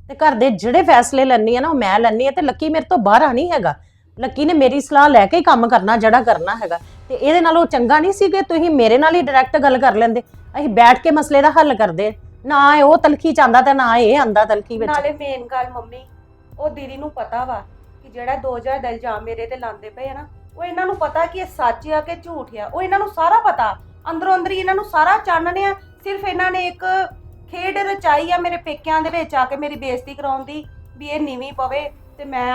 [SPEAKER 2] ਤੇ ਘਰ ਦੇ ਜਿਹੜੇ ਫੈਸਲੇ ਲੈਣੀ ਆ ਨਾ ਉਹ ਮੈਂ ਲੈਣੀ ਆ ਤੇ ਲੱਕੀ ਮੇਰੇ ਤੋਂ ਬਾਹਰ ਆ ਨਹੀਂ ਹੈਗਾ। ਲੱਕੀ ਨੇ ਮੇਰੀ ਸਲਾਹ ਲੈ ਕੇ ਹੀ ਕੰਮ ਕਰਨਾ ਜਿਹੜਾ ਕਰਨਾ ਹੈਗਾ। ਤੇ ਇਹਦੇ ਨਾਲ ਉਹ ਚੰਗਾ ਨਹੀਂ ਸੀ ਕਿ ਤੁਸੀਂ ਮੇਰੇ ਨਾਲ ਹੀ ਡਾਇਰੈਕਟ ਗੱਲ ਕਰ ਲੈਂਦੇ। ਅਸੀਂ ਬੈਠ ਕੇ ਮਸਲੇ ਦਾ ਹੱਲ ਕਰਦੇ। ਨਾ ਇਹ ਉਹ ਤਲਖੀ ਚਾਹੁੰਦਾ ਤੇ ਨਾ ਇਹ ਆਂਦਾ ਤਲਖੀ ਵਿੱਚ।
[SPEAKER 4] ਨਾਲੇ ਮੇਨ ਗੱਲ ਮੰਮੀ, ਉਹ ਦੀਦੀ ਨੂੰ ਪਤਾ ਵਾ ਕਿ ਜਿਹੜਾ 2000 ਦਾ ਇਲਜ਼ਾਮ ਮੇਰੇ ਤੇ ਲਾਉਂਦੇ ਪਏ ਆ ਨਾ, ਉਹ ਇਹਨਾਂ ਨੂੰ ਪਤਾ ਕਿ ਇਹ ਸੱਚ ਆ ਕਿ ਝੂਠ ਆ, ਉਹ ਇਹਨਾਂ ਨੂੰ ਸਾਰਾ ਪਤਾ। ਅੰਦਰੋਂ ਅੰਦਰ ਇਹਨਾਂ ਨੂੰ ਸਾਰਾ ਚਾਨਣ ਆ, ਸਿਰਫ ਇਹਨਾਂ ਨੇ ਇੱਕ ਖੇਡ ਰਚਾਈ ਆ ਮੇਰੇ ਪੇਕਿਆਂ ਦੇ ਵਿੱਚ ਆ ਕੇ ਮੇਰੀ ਬੇਇੱਜ਼ਤੀ ਕਰਾਉਣ ਦੀ, ਵੀ ਇਹ ਨੀਵੀਂ ਪਵੇ ਤੇ ਮੈਂ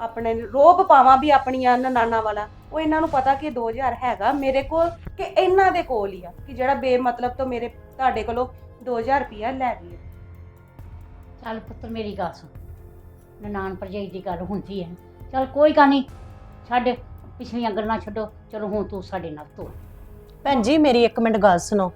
[SPEAKER 4] ਆਪਣੇ ਰੋਬ ਪਾਵਾਂ ਵੀ ਆਪਣੀਆਂ ਨਨਾਨਾ ਵਾਲਾ। ਉਹ ਇਹਨਾਂ ਨੂੰ ਪਤਾ ਕਿ ਇਹ 2000 ਹੈਗਾ ਮੇਰੇ ਕੋਲ, ਕਿ ਇਹਨਾਂ ਦੇ ਕੋਲ ਹੀ ਆ, ਕਿ ਜਿਹੜਾ ਬੇਮਤਲਬ ਤੋਂ ਮੇਰੇ, ਤੁਹਾਡੇ ਕੋਲੋਂ 2000 ਰੁਪਇਆ ਲੈ ਗਏ
[SPEAKER 6] ਚੱਲ ਪੁੱਤਰ ਮੇਰੀ ਗੱਲ ਸੁਣ। ਨਨਾਣ ਭਰਜਾਈ ਦੀ ਗੱਲ ਹੁੰਦੀ ਹੈ ਚੱਲ ਕੋਈ ਗੱਲ ਨਹੀਂ ਛੱਡ। ਪਿਛਲੀਆਂ ਗੱਲਾਂ ਛੱਡੋ। ਚਲੋ ਹੁਣ ਤੂੰ ਸਾਡੇ ਨਾਲ ਤੁਰ।
[SPEAKER 2] ਭੈਣ ਜੀ ਮੇਰੀ ਇੱਕ ਮਿੰਟ ਗੱਲ ਸੁਣੋ।